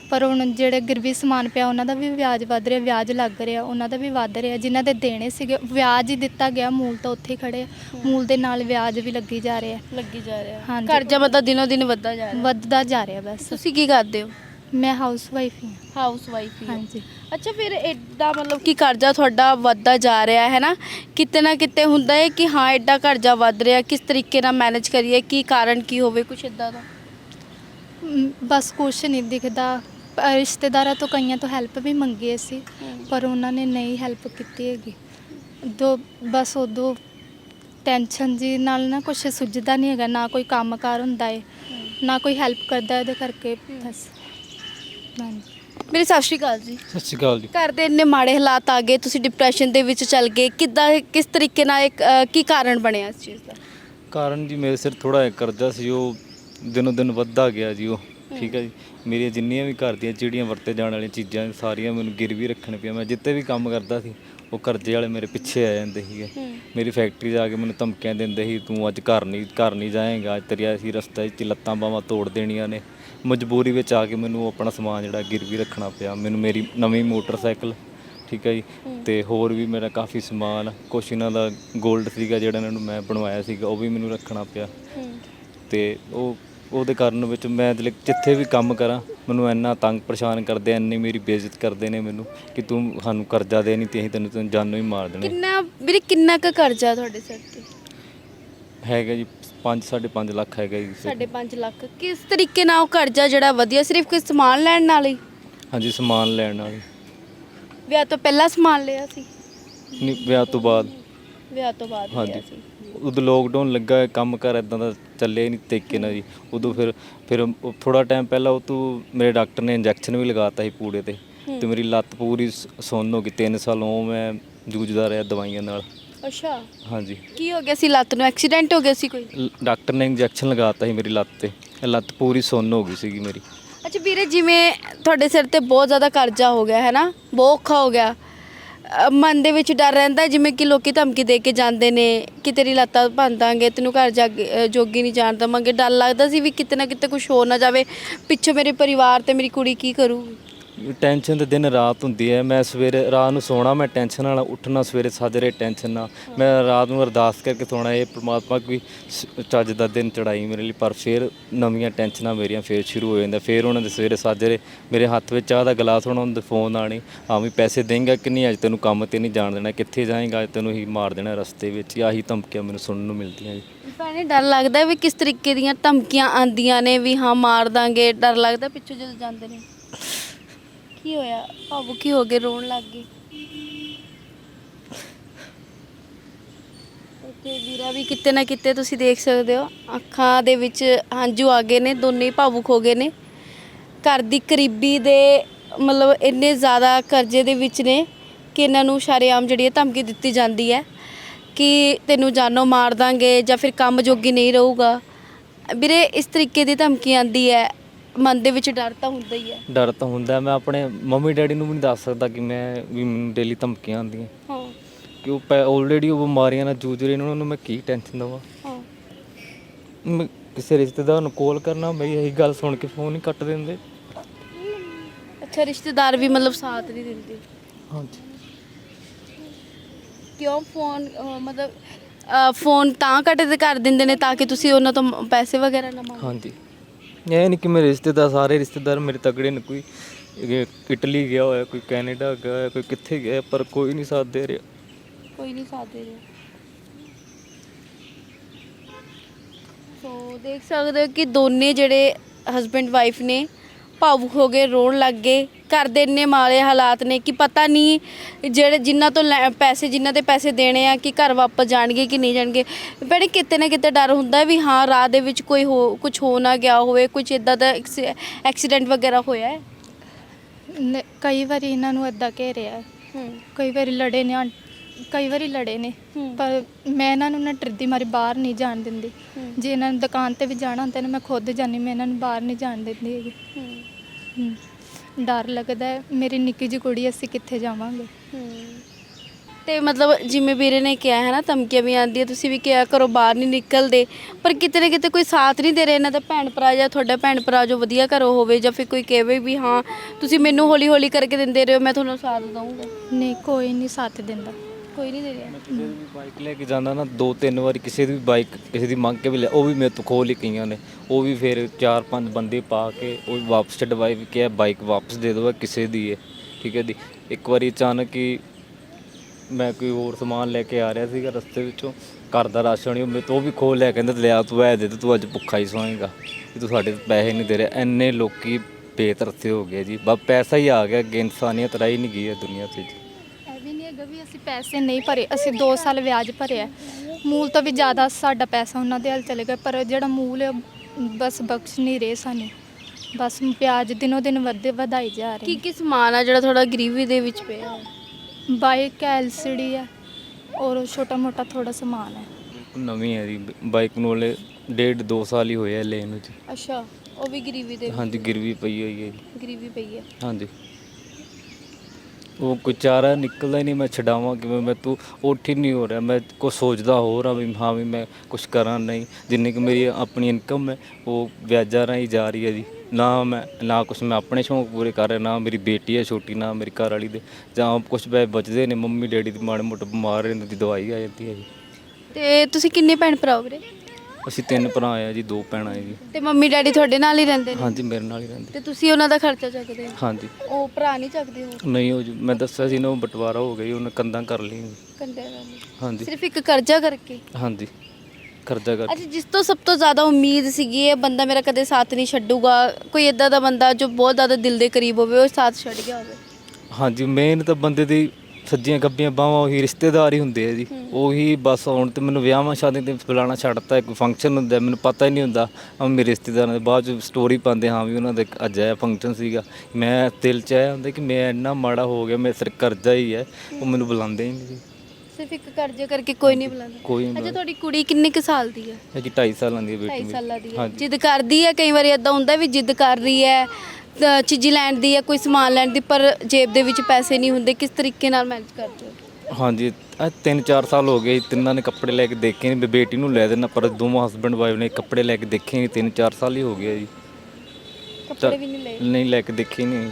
ਪਰ ਹੁਣ ਜਿਹੜੇ ਗਿਰਵੀ ਸਮਾਨ ਪਿਆ ਉਹਨਾਂ ਦਾ ਵੀ ਵਿਆਜ ਵੱਧ ਰਿਹਾ ਵਿਆਜ ਲੱਗ ਰਿਹਾ ਉਹਨਾਂ ਦਾ ਵੀ ਵੱਧ ਰਿਹਾ। ਜਿਨ੍ਹਾਂ ਦੇ ਦੇਣੇ ਸੀਗੇ ਵਿਆਜ ਹੀ ਦਿੱਤਾ ਗਿਆ ਮੂਲ ਤਾਂ ਉੱਥੇ ਹੀ ਖੜੇ ਆ। ਮੂਲ ਦੇ ਨਾਲ ਵਿਆਜ ਵੀ ਲੱਗੀ ਜਾ ਰਿਹਾ। ਲੱਗੀ ਜਾ ਰਿਹਾ। ਹਾਂਜੀ। ਕਰਜ਼ਾ ਮਤਲਬ ਦਿਨੋਂ ਦਿਨ ਵੱਧਦਾ ਜਾ ਰਿਹਾ। ਵੱਧਦਾ ਜਾ ਰਿਹਾ ਬਸ। ਤੁਸੀਂ ਕੀ ਕਰਦੇ ਹੋ? ਮੈਂ ਹਾਊਸ ਵਾਈਫ ਹੀ। ਹਾਊਸ ਵਾਈਫ ਹੀ ਹੋ। ਹਾਂਜੀ। ਅੱਛਾ ਫਿਰ ਐਡਾ ਮਤਲਬ ਕਿ ਕਰਜ਼ਾ ਤੁਹਾਡਾ ਵੱਧਦਾ ਜਾ ਰਿਹਾ ਹੈ ਨਾ ਕਿਤੇ ਨਾ ਕਿਤੇ ਹੁੰਦਾ ਹੈ ਕਿ ਹਾਂ ਐਡਾ ਕਰਜ਼ਾ ਵੱਧ ਰਿਹਾ ਕਿਸ ਤਰੀਕੇ ਨਾਲ ਮੈਨੇਜ ਕਰੀਏ ਕੀ ਕਾਰਨ ਕੀ ਹੋਵੇ ਕੁਛ ਇਦਾਂ ਦਾ? ਮ, ਬਸ ਕੁਛ ਨਹੀਂ ਦਿਖਦਾ। ਅ, ਰਿਸ਼ਤੇਦਾਰਾਂ ਤੋਂ ਕਈਆਂ ਤੋਂ ਹੈਲਪ ਵੀ ਮੰਗੀ ਅਸੀਂ ਪਰ ਉਹਨਾਂ ਨੇ ਨਹੀਂ ਹੈਲਪ ਕੀਤੀ ਹੈਗੀ। ਦੋ ਬਸ ਉਦੋਂ ਟੈਨਸ਼ਨ ਜੀ ਨਾਲ ਨਾ ਕੁਛ ਸੁੱਝਦਾ ਨਹੀਂ ਹੈਗਾ ਨਾ ਕੋਈ ਕੰਮਕਾਰ ਹੁੰਦਾ ਏ ਨਾ ਕੋਈ ਹੈਲਪ ਕਰਦਾ ਇਹਦੇ ਕਰਕੇ ਬਸ। ਮੇਰੇ ਸਤਿ ਸ਼੍ਰੀ ਅਕਾਲ ਜੀ। ਸਤਿ ਸ਼੍ਰੀ ਅਕਾਲ ਜੀ। ਘਰ ਦੇ ਇੰਨੇ ਮਾੜੇ ਹਾਲਾਤ ਆ ਗਏ ਤੁਸੀਂ ਡਿਪਰੈਸ਼ਨ ਦੇ ਵਿੱਚ ਚੱਲ ਗਏ। ਕਿੱਦਾਂ ਕਿਸ ਤਰੀਕੇ ਨਾਲ ਇੱਕ ਅ, ਕੀ ਕਾਰਨ ਬਣਿਆ ਇਸ ਚੀਜ਼ ਦਾ? ਕਾਰਨ ਜੀ ਮੇਰੇ ਸਿਰ ਥੋੜਾ ਜਿਹਾ ਕਰਜ਼ਾ ਸੀ ਉਹ ਦਿਨੋ ਦਿਨ ਵੱਧਦਾ ਗਿਆ ਜੀ ਉਹ। ਠੀਕ ਹੈ ਜੀ। ਮੇਰੀਆਂ ਜਿੰਨੀਆਂ ਵੀ ਘਰ ਦੀਆਂ ਜਿਹੜੀਆਂ ਵਰਤੇ ਜਾਣ ਵਾਲੀਆਂ ਚੀਜ਼ਾਂ ਸਾਰੀਆਂ ਮੈਨੂੰ ਗਿਰਵੀ ਰੱਖਣ ਪਿਆ ਮੈਂ ਜਿੱਤੇ ਵੀ ਕੰਮ ਕਰਦਾ ਸੀ ਉਹ ਕਰਜ਼ੇ ਵਾਲੇ ਮੇਰੇ ਪਿੱਛੇ ਆ ਜਾਂਦੇ ਸੀਗੇ। ਮੇਰੀ ਫੈਕਟਰੀ ਜਾ ਕੇ ਮੈਨੂੰ ਧਮਕੀਆਂ ਦਿੰਦੇ ਸੀ ਤੂੰ ਅੱਜ ਘਰ ਨਹੀਂ ਘਰ ਨਹੀਂ ਜਾਏਂਗਾ। ਅੱਜ ਤੇਰੀ ਅਸੀਂ ਰਸਤੇ 'ਚ ਲੱਤਾਂ ਬਾਹਾਂ ਤੋੜ ਦੇਣੀਆਂ ਨੇ। ਮਜਬੂਰੀ ਵਿੱਚ ਆ ਕੇ ਮੈਨੂੰ ਆਪਣਾ ਸਮਾਨ ਜਿਹੜਾ ਗਿਰਵੀ ਰੱਖਣਾ ਪਿਆ। ਮੈਨੂੰ ਮੇਰੀ ਨਵੀਂ ਮੋਟਰਸਾਈਕਲ ਠੀਕ ਹੈ ਜੀ? ਤੇ ਹੋਰ ਵੀ ਮੇਰਾ ਕਾਫੀ ਸਮਾਨ ਕੁਛ ਇਹਨਾਂ ਦਾ 골ਡ ਸੀਗਾ ਜਿਹੜਾ ਇਹਨਾਂ ਨੂੰ ਮੈਂ ਬਣਵਾਇਆ ਸੀਗਾ ਉਹ ਵੀ ਮੈਨੂੰ ਰੱਖਣਾ ਪਿਆ। ਤੇ ਉਹ ਉਹਦੇ ਕਾਰਨ ਵਿੱਚ ਮੈਂ ਜਿੱਥੇ ਵੀ ਕੰਮ ਕਰਾਂ ਮੈਨੂੰ ਇੰਨਾ ਤੰਗ ਪਰੇਸ਼ਾਨ ਕਰਦੇ ਆ, ਇੰਨੀ ਮੇਰੀ ਬੇਇੱਜ਼ਤ ਕਰਦੇ ਨੇ ਮੈਨੂੰ ਕਿ ਤੂੰ ਸਾਨੂੰ ਕਰਜ਼ਾ ਦੇ ਨਹੀਂ ਤੇ ਅਸੀਂ ਤੈਨੂੰ ਤੈਨੂੰ ਜਾਨੋਂ ਹੀ ਮਾਰ ਦੇਣੇ। ਕਿੰਨਾ ਵੀਰੇ ਕਿੰਨਾ ਕੁ ਕਰਜ਼ਾ ਤੁਹਾਡੇ ਸਿਰ ਤੇ? ਹੈਗਾ ਜੀ 5 5.5 ਲੱਖ ਹੈਗਾ ਜੀ। 5.5 ਲੱਖ। ਕਿਸ ਤਰੀਕੇ ਨਾਲ ਉਹ ਕਰਜ਼ਾ ਜਿਹੜਾ ਵਧੀਆ ਸਿਰਫ ਕੋਈ ਸਮਾਨ ਲੈਣ ਨਾਲ ਹੀ? ਹਾਂਜੀ ਸਮਾਨ ਲੈਣ ਵਾਲੀ ਵਿਆਹ ਤੋਂ ਪਹਿਲਾਂ ਸਮਾਨ ਲਿਆ ਸੀ? ਨਹੀਂ ਵਿਆਹ ਤੋਂ ਬਾਅਦ। ਵਿਆਹ ਤੋਂ ਬਾਅਦ ਲਿਆ ਹਾਂਜੀ। ਸੀ। ਉਦੋਂ ਲੋਕਡਾਊਨ ਲੱਗਾ ਕੰਮ ਕਰ ਇਦਾਂ ਦਾ ਚੱਲੇ ਨਹੀਂ ਤੇਕੇ ਨਾਲ ਜੀ। ਉਦੋਂ ਫਿਰ ਫਿਰ ਥੋੜਾ ਟਾਈਮ ਪਹਿਲਾਂ ਉਹ ਤੋਂ ਮੇਰੇ ਡਾਕਟਰ ਨੇ ਇੰਜੈਕਸ਼ਨ ਵੀ ਲਗਾਤਾ ਸੀ ਪੂੜੇ ਤੇ। ਤੇ ਮੇਰੀ ਲੱਤ ਪੂਰੀ ਸ- ਸੁੰਨ ਹੋ ਗਈ 3 ਸਾਲ ਉਹ ਮੈਂ ਜੂਝਦਾ ਰਿਹਾ ਦਵਾਈਆਂ ਨਾਲ। ਅੱਛਾ। ਹਾਂਜੀ। ਕੀ ਹੋ ਗਿਆ ਸੀ ਲੱਤ ਨੂੰ? ਐਕਸੀਡੈਂਟ ਹੋ ਗਿਆ ਸੀ ਕੋਈ? ਲ- ਡਾਕਟਰ ਨੇ ਇੰਜੈਕਸ਼ਨ ਲਗਾਤਾ ਸੀ ਮੇਰੀ ਲੱਤ ਤੇ। ਇਹ ਲੱਤ ਪੂਰੀ ਸੁੰਨ ਹੋ ਗਈ ਸੀਗੀ ਮੇਰੀ। ਅੱਛਾ ਵੀਰੇ ਜਿਵੇਂ ਤੁਹਾਡੇ ਸਿਰ ਤੇ ਬਹੁਤ ਜ਼ਿਆਦਾ ਕਰਜ਼ਾ ਹੋ ਗਿਆ ਹੈ ਨਾ ਬਹੁਤ ਔਖਾ ਹੋ ਗਿਆ। ਅ, ਮਨ ਦੇ ਵਿੱਚ ਡਰ ਰਹਿੰਦਾ ਹੈ ਜਿਵੇਂ ਕਿ ਲੋਕੀ ਧਮਕੀ ਦੇ ਕੇ ਜਾਂਦੇ ਨੇ ਕਿ ਤੇਰੀ ਲੱਤਾਂ ਭੰਨ ਦਾਂਗੇ ਤੈਨੂੰ ਘਰ ਜਾ ਕੇ, ਅ, ਜੋਗੀ ਨਹੀਂ ਜਾਣ ਦੇਵਾਂਗੇ। ਡਰ ਲੱਗਦਾ ਸੀ ਵੀ ਕਿਤੇ ਨਾ ਕਿਤੇ ਕੁਝ ਹੋ ਨਾ ਜਾਵੇ। ਪਿੱਛੋਂ ਮੇਰੇ ਪਰਿਵਾਰ ਤੇ ਮੇਰੀ ਕੁੜੀ ਕੀ ਕਰੂਗੀ? ਟੈਨਸ਼ਨ ਤੇ ਦਿਨ ਰਾਤ ਹੁੰਦੀ ਹੈ। ਮੈਂ ਸਵੇਰੇ ਰਾਤ ਨੂੰ ਸੋਣਾ, ਮੈਂ ਟੈਨਸ਼ਨ ਨਾਲ ਉੱਠਣਾ, ਸਵੇਰੇ ਸਾਜਰੇ ਟੈਨਸ਼ਨ ਨਾਲ। ਮੈਂ ਰਾਤ ਨੂੰ ਅਰਦਾਸ ਕਰਕੇ ਸੋਣਾ। ਇਹ ਪ੍ਰਮਾਤਮਾ ਕੋਈ ਸ- ਚੱਜ ਦਾ ਦਿਨ ਚੜਾਈ ਮੇਰੇ ਲਈ, ਪਰ ਫਿਰ ਨਵੀਆਂ ਟੈਨਸ਼ਨਾਂ ਮੇਰੀਆਂ ਫਿਰ ਸ਼ੁਰੂ ਹੋ ਜਾਂਦਾ ਫਿਰ ਉਹਨਾਂ ਦੇ ਸਵੇਰੇ ਸਾਜਰੇ ਮੇਰੇ ਹੱਥ ਵਿੱਚ ਚਾਹ ਦਾ ਗਲਾਸ ਹੋਣਾ, ਉਹਨਾਂ ਦੇ ਫੋਨ ਆਣੀ ਹਾਂ ਵੀ ਪੈਸੇ ਦੇਂਗਾ ਕਿ ਨਹੀਂ? ਅੱਜ ਤੈਨੂੰ ਕੰਮ ਤੇ ਨਹੀਂ ਜਾਣ ਦੇਣਾ। ਕਿੱਥੇ ਜਾਏਗਾ? ਅੱਜ ਤੈਨੂੰ ਹੀ ਮਾਰ ਦੇਣਾ ਰਸਤੇ ਵਿੱਚ। ਆਹੀ ਧਮਕੀਆਂ ਮੈਨੂੰ ਸੁਣਨ ਨੂੰ ਮਿਲਦੀਆਂ ਜੀ। ਭੈਣੇ, ਡਰ ਲੱਗਦਾ ਵੀ ਕਿਸ ਤਰੀਕੇ ਦੀਆਂ ਧਮਕੀਆਂ ਆਂਦੀਆਂ ਨੇ, ਵੀ ਹਾਂ, ਮਾਰ ਦਾਂਗੇ। ਡਰ ਲੱਗਦਾ ਪਿੱਛੋਂ ਜਦੋਂ ਜਾਂਦੇ ਨੇ। ਕੀ ਹੋਇਆ? ਭਾਵੁ ਹੋ ਗਏ? ਰੋਣ ਲੱਗ ਗਏ ਤੇ ਵੀਰਾ ਵੀ ਕਿਤੇ ਨਾ ਕਿਤੇ ਤੁਸੀਂ ਦੇਖ ਸਕਦੇ ਹੋ, ਅੱਖਾਂ ਦੇ ਵਿੱਚ ਹੰਝੂ ਆ ਗਏ ਨੇ, ਦੋਨੇ ਭਾਵੁਕ ਹੋ ਗਏ ਨੇ। ਘਰ ਦੀ ਕਰੀਬੀ ਦੇ ਮਤਲਬ ਇੰਨੇ ਜ਼ਿਆਦਾ ਕਰਜ਼ੇ ਦੇ ਵਿੱਚ ਨੇ ਕਿ ਇਹਨਾਂ ਨੂੰ ਸ਼ਰੇਆਮ ਜਿਹੜੀ ਹੈ ਧਮਕੀ ਦਿੱਤੀ ਜਾਂਦੀ ਹੈ ਕਿ ਤੈਨੂੰ ਜਾਨੋਂ ਮਾਰ ਦਾਂਗੇ ਜਾਂ ਫਿਰ ਕੰਮ ਜੋਗੀ ਨਹੀਂ ਰਹੂਗਾ। ਵੀਰੇ, ਇਸ ਤਰੀਕੇ ਦੀ ਧਮਕੀ ਆਂਦੀ ਹੈ। ਮਨ ਦੇ ਵਿੱਚ ਡਰ ਤਾਂ ਹੁੰਦਾ ਹੀ ਹੈ। ਡਰ ਤਾਂ ਹੁੰਦਾ ਮੈਂ ਆਪਣੇ ਮੰਮੀ ਡੈਡੀ ਨੂੰ ਵੀ ਨਹੀਂ ਦੱਸ ਸਕਦਾ ਕਿ ਮੈਂ ਵੀ ਮੈਨੂੰ ਡੇਲੀ ਧਮਕੀਆਂ ਆਉਂਦੀਆਂ ਹਾਂ। ਕਿ ਉਹ ਆਲਰੇਡੀ ਉਹ ਬਿਮਾਰੀਆਂ ਨਾਲ ਜੂਝ ਰਹੇ ਨੇ ਉਹਨਾਂ ਨੂੰ ਮੈਂ ਕੀ ਟੈਨਸ਼ਨ ਦਵਾਂ? ਹਾਂ। ਮੈਂ ਕਿਸੇ ਰਿਸ਼ਤੇਦਾਰ ਨੂੰ ਕਾਲ ਕਰਨਾ ਮੇਰੀ ਇਹੀ ਗੱਲ ਸੁਣ ਕੇ ਫੋਨ ਹੀ ਕੱਟ ਦਿੰਦੇ। ਅੱਛਾ ਰਿਸ਼ਤੇਦਾਰ ਵੀ ਮਤਲਬ ਸਾਥ ਨਹੀਂ ਦਿੰਦੇ। ਹਾਂਜੀ। ਕਿਉਂ ਫੋਨ ਅਹ ਮਤਲਬ ਅਹ ਫੋਨ ਤਾਂ ਕੱਟ ਕਰ ਦਿੰਦੇ ਨੇ ਤਾਂ ਕਿ ਤੁਸੀਂ ਉਹਨਾਂ ਤੋਂ ਮ- ਪੈਸੇ ਵਗੈਰਾ ਨਾ ਮੰਗੋ। ਹਾਂਜੀ। ਇਹ ਨਹੀਂ ਕਿ ਮੇਰੇ ਰਿਸ਼ਤੇਦਾਰ, ਸਾਰੇ ਰਿਸ਼ਤੇਦਾਰ ਮੇਰੇ ਤਗੜੇ ਨੇ, ਕੋਈ ਇਟਲੀ ਗਿਆ ਹੋਇਆ, ਕੋਈ ਕੈਨੇਡਾ ਗਿਆ ਹੋਇਆ, ਕੋਈ ਕਿੱਥੇ ਗਿਆ ਪਰ ਕੋਈ ਨਹੀਂ ਸਾਥ ਦੇ ਰਿਹਾ। ਕੋਈ ਨਹੀਂ ਸਾਥ ਦੇ ਰਿਹਾ। ਸੋ ਦੇਖ ਸਕਦੇ ਹੋ ਕਿ ਦੋਨੇ ਜਿਹੜੇ ਹਸਬੈਂਡ ਵਾਈਫ ਨੇ ਭਾਵੁਕ ਹੋ ਗਏ ਰੋਣ ਲੱਗ ਗਏ। ਘਰ ਦੇ ਇੰਨੇ ਮਾੜੇ ਹਾਲਾਤ ਨੇ ਕਿ ਪਤਾ ਨਹੀਂ ਜਿਹੜੇ ਜਿਨ੍ਹਾਂ ਤੋਂ ਲੈ- ਪੈਸੇ ਜਿਨ੍ਹਾਂ ਦੇ ਪੈਸੇ ਦੇਣੇ ਆ ਕਿ ਘਰ ਵਾਪਸ ਜਾਣਗੇ ਕਿ ਨਹੀਂ ਜਾਣਗੇ। ਬੜੇ ਕਿਤੇ ਨਾ ਕਿਤੇ ਡਰ ਹੁੰਦਾ ਵੀ ਹਾਂ ਰਾਹ ਦੇ ਵਿੱਚ ਕੋਈ ਹੋ ਕੁਝ ਹੋ ਨਾ ਗਿਆ ਹੋਵੇ ਕੁਝ ਇਦਾਂ ਦਾ ਐਕਸੀਡੈਂਟ ਵਗੈਰਾ ਹੋਇਆ ਹੈ? ਨੇ- ਕਈ ਵਾਰੀ ਇਹਨਾਂ ਨੂੰ ਏਦਾਂ ਘੇਰਿਆ ਹੂੰ। ਕਈ ਵਾਰੀ ਲੜੇ ਨੇ ਕਈ ਵਾਰੀ ਲੜੇ ਨੇ ਹੂੰ। ਪਰ ਮੈਂ ਇਹਨਾਂ ਨੂੰ ਨਾ ਡਰਦੀ ਮਾਰੀ ਬਾਹਰ ਨਹੀਂ ਜਾਣ ਦਿੰਦੀ। ਹੂੰ। ਜੇ ਇਹਨਾਂ ਨੂੰ ਦੁਕਾਨ ਤੇ ਵੀ ਜਾਣਾ ਹੁੰਦਾ ਨਾ ਮੈਂ ਖੁਦ ਜਾਨੀ ਮੈਂ ਇਹਨਾਂ ਨੂੰ ਬਾਹਰ ਨਹੀਂ ਜਾਣ ਦਿੰਦੀ ਹੈਗੀ। ਹੂੰ। ਹੂੰ। ਡਰ ਲੱਗਦਾ ਹੈ ਮੇਰੀ ਨਿੱਕੀ ਜਿਹੀ ਕੁੜੀ ਅਸੀਂ ਕਿੱਥੇ ਜਾਵਾਂਗੇ? ਤੇ ਮਤਲਬ ਜਿਵੇਂ ਵੀਰੇ ਨੇ ਕਿਹਾ ਹੈ ਨਾ ਧਮਕੀਆਂ ਵੀ ਆਉਂਦੀਆਂ ਤੁਸੀਂ ਵੀ ਕਿਹਾ ਕਰੋ ਬਾਹਰ ਨਹੀਂ ਨਿਕਲਦੇ। ਪਰ ਕਿਤੇ ਨਾ ਕਿਤੇ ਕੋਈ ਸਾਥ ਨਹੀਂ ਦੇ ਰਿਹਾ ਇਹਨਾਂ ਦਾ ਭੈਣ ਭਰਾ ਜਾਂ ਤੁਹਾਡਾ ਭੈਣ ਭਰਾ ਜੋ ਵਧੀਆ ਘਰੋਂ ਹੋਵੇ ਜਾਂ ਫਿਰ ਕੋਈ ਕਹੇ ਵੀ ਹਾਂ ਤੁਸੀਂ ਮੈਨੂੰ ਹੌਲੀ ਹੌਲੀ ਕਰਕੇ ਦਿੰਦੇ ਰਹੋ ਮੈਂ ਤੁਹਾਨੂੰ ਸਾਥ ਦਊਂਗਾ। ਨਹੀਂ ਕੋਈ ਨਹੀਂ ਸਾਥ ਦਿੰਦਾ। ਕੋਈ ਨਹੀਂ ਦੇ ਰਿਹਾ। ਮੈਂ ਕਿਸੇ ਦੀ ਵੀ ਬਾਈਕ ਲੈ ਕੇ ਜਾਂਦਾ ਨਾ, ਦੋ ਤਿੰਨ ਵਾਰੀ ਕਿਸੇ ਦੀ ਵੀ ਬਾਈਕ ਕਿਸੇ ਦੀ ਮੰਗ ਕੇ ਵੀ ਲੈ, ਉਹ ਵੀ ਮੇਰੇ ਤੋਂ ਖੋਹ ਲਈ ਗਈਆਂ ਨੇ। ਉਹ ਵੀ ਫਿਰ ਚਾਰ ਪੰਜ ਬੰਦੇ ਪਾ ਕੇ ਉਹ ਵਾਪਸ ਛਡਵਾਈ ਵੀ ਕਿਹਾ ਬਾਈਕ ਵਾਪਸ ਦੇ ਦਿਓ, ਇਹ ਕਿਸੇ ਦੀ ਹੈ ਠੀਕ ਹੈ ਜੀ। ਇੱਕ ਵਾਰੀ ਅਚਾਨਕ ਹੀ ਮੈਂ ਕੋਈ ਹੋਰ ਸਮਾਨ ਲੈ ਕੇ ਆ ਰਿਹਾ ਸੀਗਾ ਰਸਤੇ ਵਿੱਚੋਂ, ਘਰ ਦਾ ਰਾਸ਼ਨ ਹੀ ਉਹ ਮੇਰੇ ਤੋਂ ਉਹ ਵੀ ਖੋਹ ਲਿਆ, ਕਹਿੰਦਾ ਲਿਆ ਤੂੰ ਐ ਦੇ ਦੇ, ਤੂੰ ਅੱਜ ਭੁੱਖਾ ਹੀ ਸੋਏਗਾ। ਵੀ ਤੂੰ ਸਾਡੇ ਪੈਸੇ ਨਹੀਂ ਦੇ ਰਿਹਾ। ਇੰਨੇ ਲੋਕੀ ਬੇਤਰਸੇ ਹੋ ਗਏ ਜੀ। ਬਸ ਪੈਸਾ ਹੀ ਆ ਗਿਆ, ਅੱਗੇ ਇਨਸਾਨੀਅਤ ਰਹੀ ਨਹੀਂ ਗਈ ਹੈ ਦੁਨੀਆ ਤੇ ਜੀ ਇਹ ਵੀ ਨਹੀਂ ਹੈਗਾ ਵੀ ਅਸੀਂ ਪੈਸੇ ਨਹੀਂ ਭਰੇ ਅਸੀਂ 2 ਸਾਲ ਵਿਆਜ ਭਰਿਆ। ਮੂਲ ਤੋਂ ਵੀ ਜ਼ਿਆਦਾ ਸਾਡਾ ਪੈਸਾ ਉਹਨਾਂ ਦੇ ਹੱਲ ਚਲੇ ਗਿਆ ਪਰ ਜਿਹੜਾ ਮੂਲ ਹੈ ਬਸ ਬਖਸ਼ ਨਹੀਂ ਰਹੇ ਸਾਨੂੰ। ਬਸ ਪਿਆਜ ਦਿਨੋ ਦਿਨ ਵੱਧਦੇ ਵਧਾਈ ਜਾ ਰਹੇ। ਕੀ ਕੀ ਸਮਾਨ ਆ ਜਿਹੜਾ ਥੋੜਾ ਗਰੀਬੀ ਦੇ ਵਿੱਚ ਪਿਆ ਹੈ? ਬਾਈਕ ਐਲਸੀਡੀ ਹੈ ਔਰ ਛੋਟਾ ਮੋਟਾ ਥੋੜਾ ਸਮਾਨ ਹੈ। ਬਿਲਕੁਲ ਨਵੀਂ ਹੈ ਜੀ ਬਾਈਕ ਨੂੰ ਹਲੇ ਡੇਢ ਦੋ ਸਾਲ ਹੀ ਹੋਏ ਆ ਲੈਣ ਨੂੰ ਜੀ। ਅੱਛਾ ਉਹ ਵੀ ਗਰੀਬੀ ਦੇ ਹਾਂਜੀ ਗਿਰਵੀ ਪਈ ਹੋਈ ਹੈ ਜੀ। ਗਰੀਬੀ ਪਈ ਹੈ। ਹਾਂਜੀ। ਉਹ ਕੋਈ ਚਾਰਾ ਨਿਕਲਦਾ ਹੀ ਨਹੀਂ, ਮੈਂ ਛਡਾਵਾਂ ਕਿਵੇਂ? ਮੈਂ ਤੂੰ ਉੱਠ ਹੀ ਨਹੀਂ ਹੋ ਰਿਹਾ। ਮੈਂ ਕੁਛ ਸੋਚਦਾ ਹੋਰ ਆ ਵੀ ਹਾਂ ਵੀ ਮੈਂ ਕੁਛ ਕਰਾਂ ਨਹੀਂ। ਜਿੰਨੀ ਕਿ ਮੇਰੀ ਆਪਣੀ ਇਨਕਮ ਹੈ, ਉਹ ਵਿਆਜਾਂ ਰਾਹੀਂ ਜਾ ਰਹੀ ਹੈ ਜੀ। ਨਾ ਮੈਂ, ਨਾ ਕੁਛ ਮੈਂ ਆਪਣੇ ਸ਼ੌਂਕ ਪੂਰੇ ਕਰ ਰਿਹਾ, ਨਾ ਮੇਰੀ ਬੇਟੀ ਹੈ ਛੋਟੀ, ਨਾ ਮੇਰੀ ਘਰ ਵਾਲੀ ਦੇ। ਜਾਂ ਕੁਛ ਪੈ ਬਚਦੇ ਨੇ, ਮੰਮੀ ਡੈਡੀ ਦੀ ਮਾੜੇ ਮੋਟੇ ਬਿਮਾਰ ਰਹਿੰਦੇ ਦੀ ਦਵਾਈ ਆ ਜਾਂਦੀ ਹੈ ਜੀ। ਤੇ ਤੁਸੀਂ ਕਿੰਨੇ ਭੈਣ ਭਰਾ ਹੋ ਵੀਰੇ? ਅਸੀਂ ਤਿੰਨ ਭਰਾ ਆ ਜੀ ਦੋ ਭੈਣਾਂ ਜੀ। ਤੇ ਮੰਮੀ ਡੈਡੀ ਤੁਹਾਡੇ ਨਾਲ ਹੀ ਰਹਿੰਦੇ ਨੇ? ਹਾਂਜੀ ਮੇਰੇ ਨਾਲ ਹੀ ਰਹਿੰਦੇ। ਤੇ ਤੁਸੀਂ ਉਹਨਾਂ ਦਾ ਖਰਚਾ ਚੱਕਦੇ ਹੋ? ਹਾਂਜੀ। ਉਹ ਭਰਾ ਨਹੀਂ ਚੱਕਦੇ ਹੋ ਨਹੀਂ ਉਹ ਜੀ, ਮੈਂ ਦੱਸਿਆ ਸੀ ਨਾ ਉਹ ਬਟਵਾਰਾ ਹੋ ਗਈ ਉਹਨੇ ਕੰਦਾਂ ਕਰ ਲਈ ਕੰਡੇ ਵਾਲੀ ਹਾਂਜੀ। ਸਿਰਫ ਇੱਕ ਕਰਜ਼ਾ ਕਰਕੇ? ਹਾਂਜੀ ਕਰਜ਼ਾ ਕਰ ਅੱਛਾ ਜਿਸ ਤੋਂ ਸਭ ਤੋਂ ਜ਼ਿਆਦਾ ਉਮੀਦ ਸੀਗੀ ਇਹ ਬੰਦਾ ਮੇਰਾ ਕਦੇ ਸਾਥ ਨਹੀਂ ਛੱਡੂਗਾ ਕੋਈ ਇਦਾਂ ਦਾ ਬੰਦਾ ਜੋ ਬਹੁਤ ਜ਼ਿਆਦਾ ਦਿਲ ਦੇ ਕਰੀਬ ਹੋਵੇ ਉਹ ਸਾਥ ਛੱਡ ਗਿਆ ਹੋਵੇ? ਹਾਂਜੀ ਮੇਨ ਤਾਂ ਬੰਦੇ ਦੀ ਸੱਜੀਆਂ ਗੱਬੀਆਂ ਬਾਹਾਂ ਉਹੀ ਰਿਸ਼ਤੇਦਾਰ ਹੀ ਹੁੰਦੇ ਆ ਜੀ। ਉਹੀ ਬਸ ਹੁਣ ਤੇ ਮੈਨੂੰ ਵਿਆਹਾਂ ਸ਼ਾਦੀ ਤੇ ਬੁਲਾਣਾ ਛੱਡਤਾ ਕੋਈ ਫੰਕਸ਼ਨ ਹੁੰਦਾ ਮੈਨੂੰ ਪਤਾ ਹੀ ਨਹੀਂ ਹੁੰਦਾ। ਆ ਮੇਰੇ ਰਿਸ਼ਤੇਦਾਰਾਂ ਦੇ ਬਾਅਦ ਚ ਸਟੋਰੀ ਪਾਉਂਦੇ ਹਾਂ ਵੀ ਉਹਨਾਂ ਦਾ ਇੱਕ ਅੱਜ ਆਇਆ ਫੰਕਸ਼ਨ ਸੀਗਾ। ਮੈਂ ਦਿਲ ਚ ਆਇਆ ਹੁੰਦਾ ਕਿ ਮੈਂ ਇੰਨਾ ਮਾੜਾ ਹੋ ਗਿਆ ਮੇਰੇ ਸਿਰ ਕਰਜ਼ਾ ਹੀ ਹੈ ਉਹ ਮੈਨੂੰ ਬੁਲਾਉਂਦੇ ਹੀ ਨਹੀਂ। ਜੀ ਸਿਰਫ ਇੱਕ ਕਰਜ਼ੇ ਕਰਕੇ ਕੋਈ ਨਹੀਂ ਬੁਲਾਉਂਦਾ। ਕੋਈ ਨਹੀਂ ਅੱਛਾ ਤੁਹਾਡੀ ਕੁੜੀ ਕਿੰਨੇ ਕੁ ਸਾਲ ਦੀ ਹੈ? ਜੀ 2.5 ਸਾਲਾਂ ਦੀ ਹੈ ਬੇਟੀ 2.5 ਮੇਰੀ। ਸਾਲਾਂ ਦੀ ਹੈ। ਹਾਂਜੀ। ਜਿੱਦ ਕਰਦੀ ਹੈ ਕਈ ਵਾਰੀ ਇਦਾਂ ਹੁੰਦਾ ਵੀ ਜਿੱਦ ਕਰ ਰਹੀ ਹੈ ਚੀਜ਼ੀ ਲੈਣ ਦੀ ਹੈ ਕੋਈ ਸਮਾਨ ਲੈਣ ਦੀ ਪਰ ਜੇਬ ਦੇ ਵਿੱਚ ਪੈਸੇ ਨਹੀਂ ਹੁੰਦੇ ਕਿਸ ਤਰੀਕੇ ਨਾਲ ਮੈਨੇਜ ਕਰਦੇ ਹੋ? ਹਾਂਜੀ ਤਿੰਨ ਚਾਰ ਸਾਲ ਹੋ ਗਏ ਤਿੰਨਾਂ ਨੇ ਕੱਪੜੇ ਲੈ ਕੇ ਦੇਖੇ ਨਹੀਂ ਬੇਟੀ ਨੂੰ ਲੈ ਦੇਣਾ ਪਰ ਦੋਵਾਂ ਹਸਬੰਡ ਵਾਈਫ ਨੇ ਕੱਪੜੇ ਲੈ ਕੇ ਦੇਖੇ ਨਹੀਂ ਤਿੰਨ ਚਾਰ ਸਾਲ ਹੀ ਹੋ ਗਏ ਜੀ। ਕੱਪੜੇ ਵੀ ਨਹੀਂ ਲਏ? ਨਹੀਂ ਲੈ ਕੇ ਦੇਖੇ ਨਹੀਂ।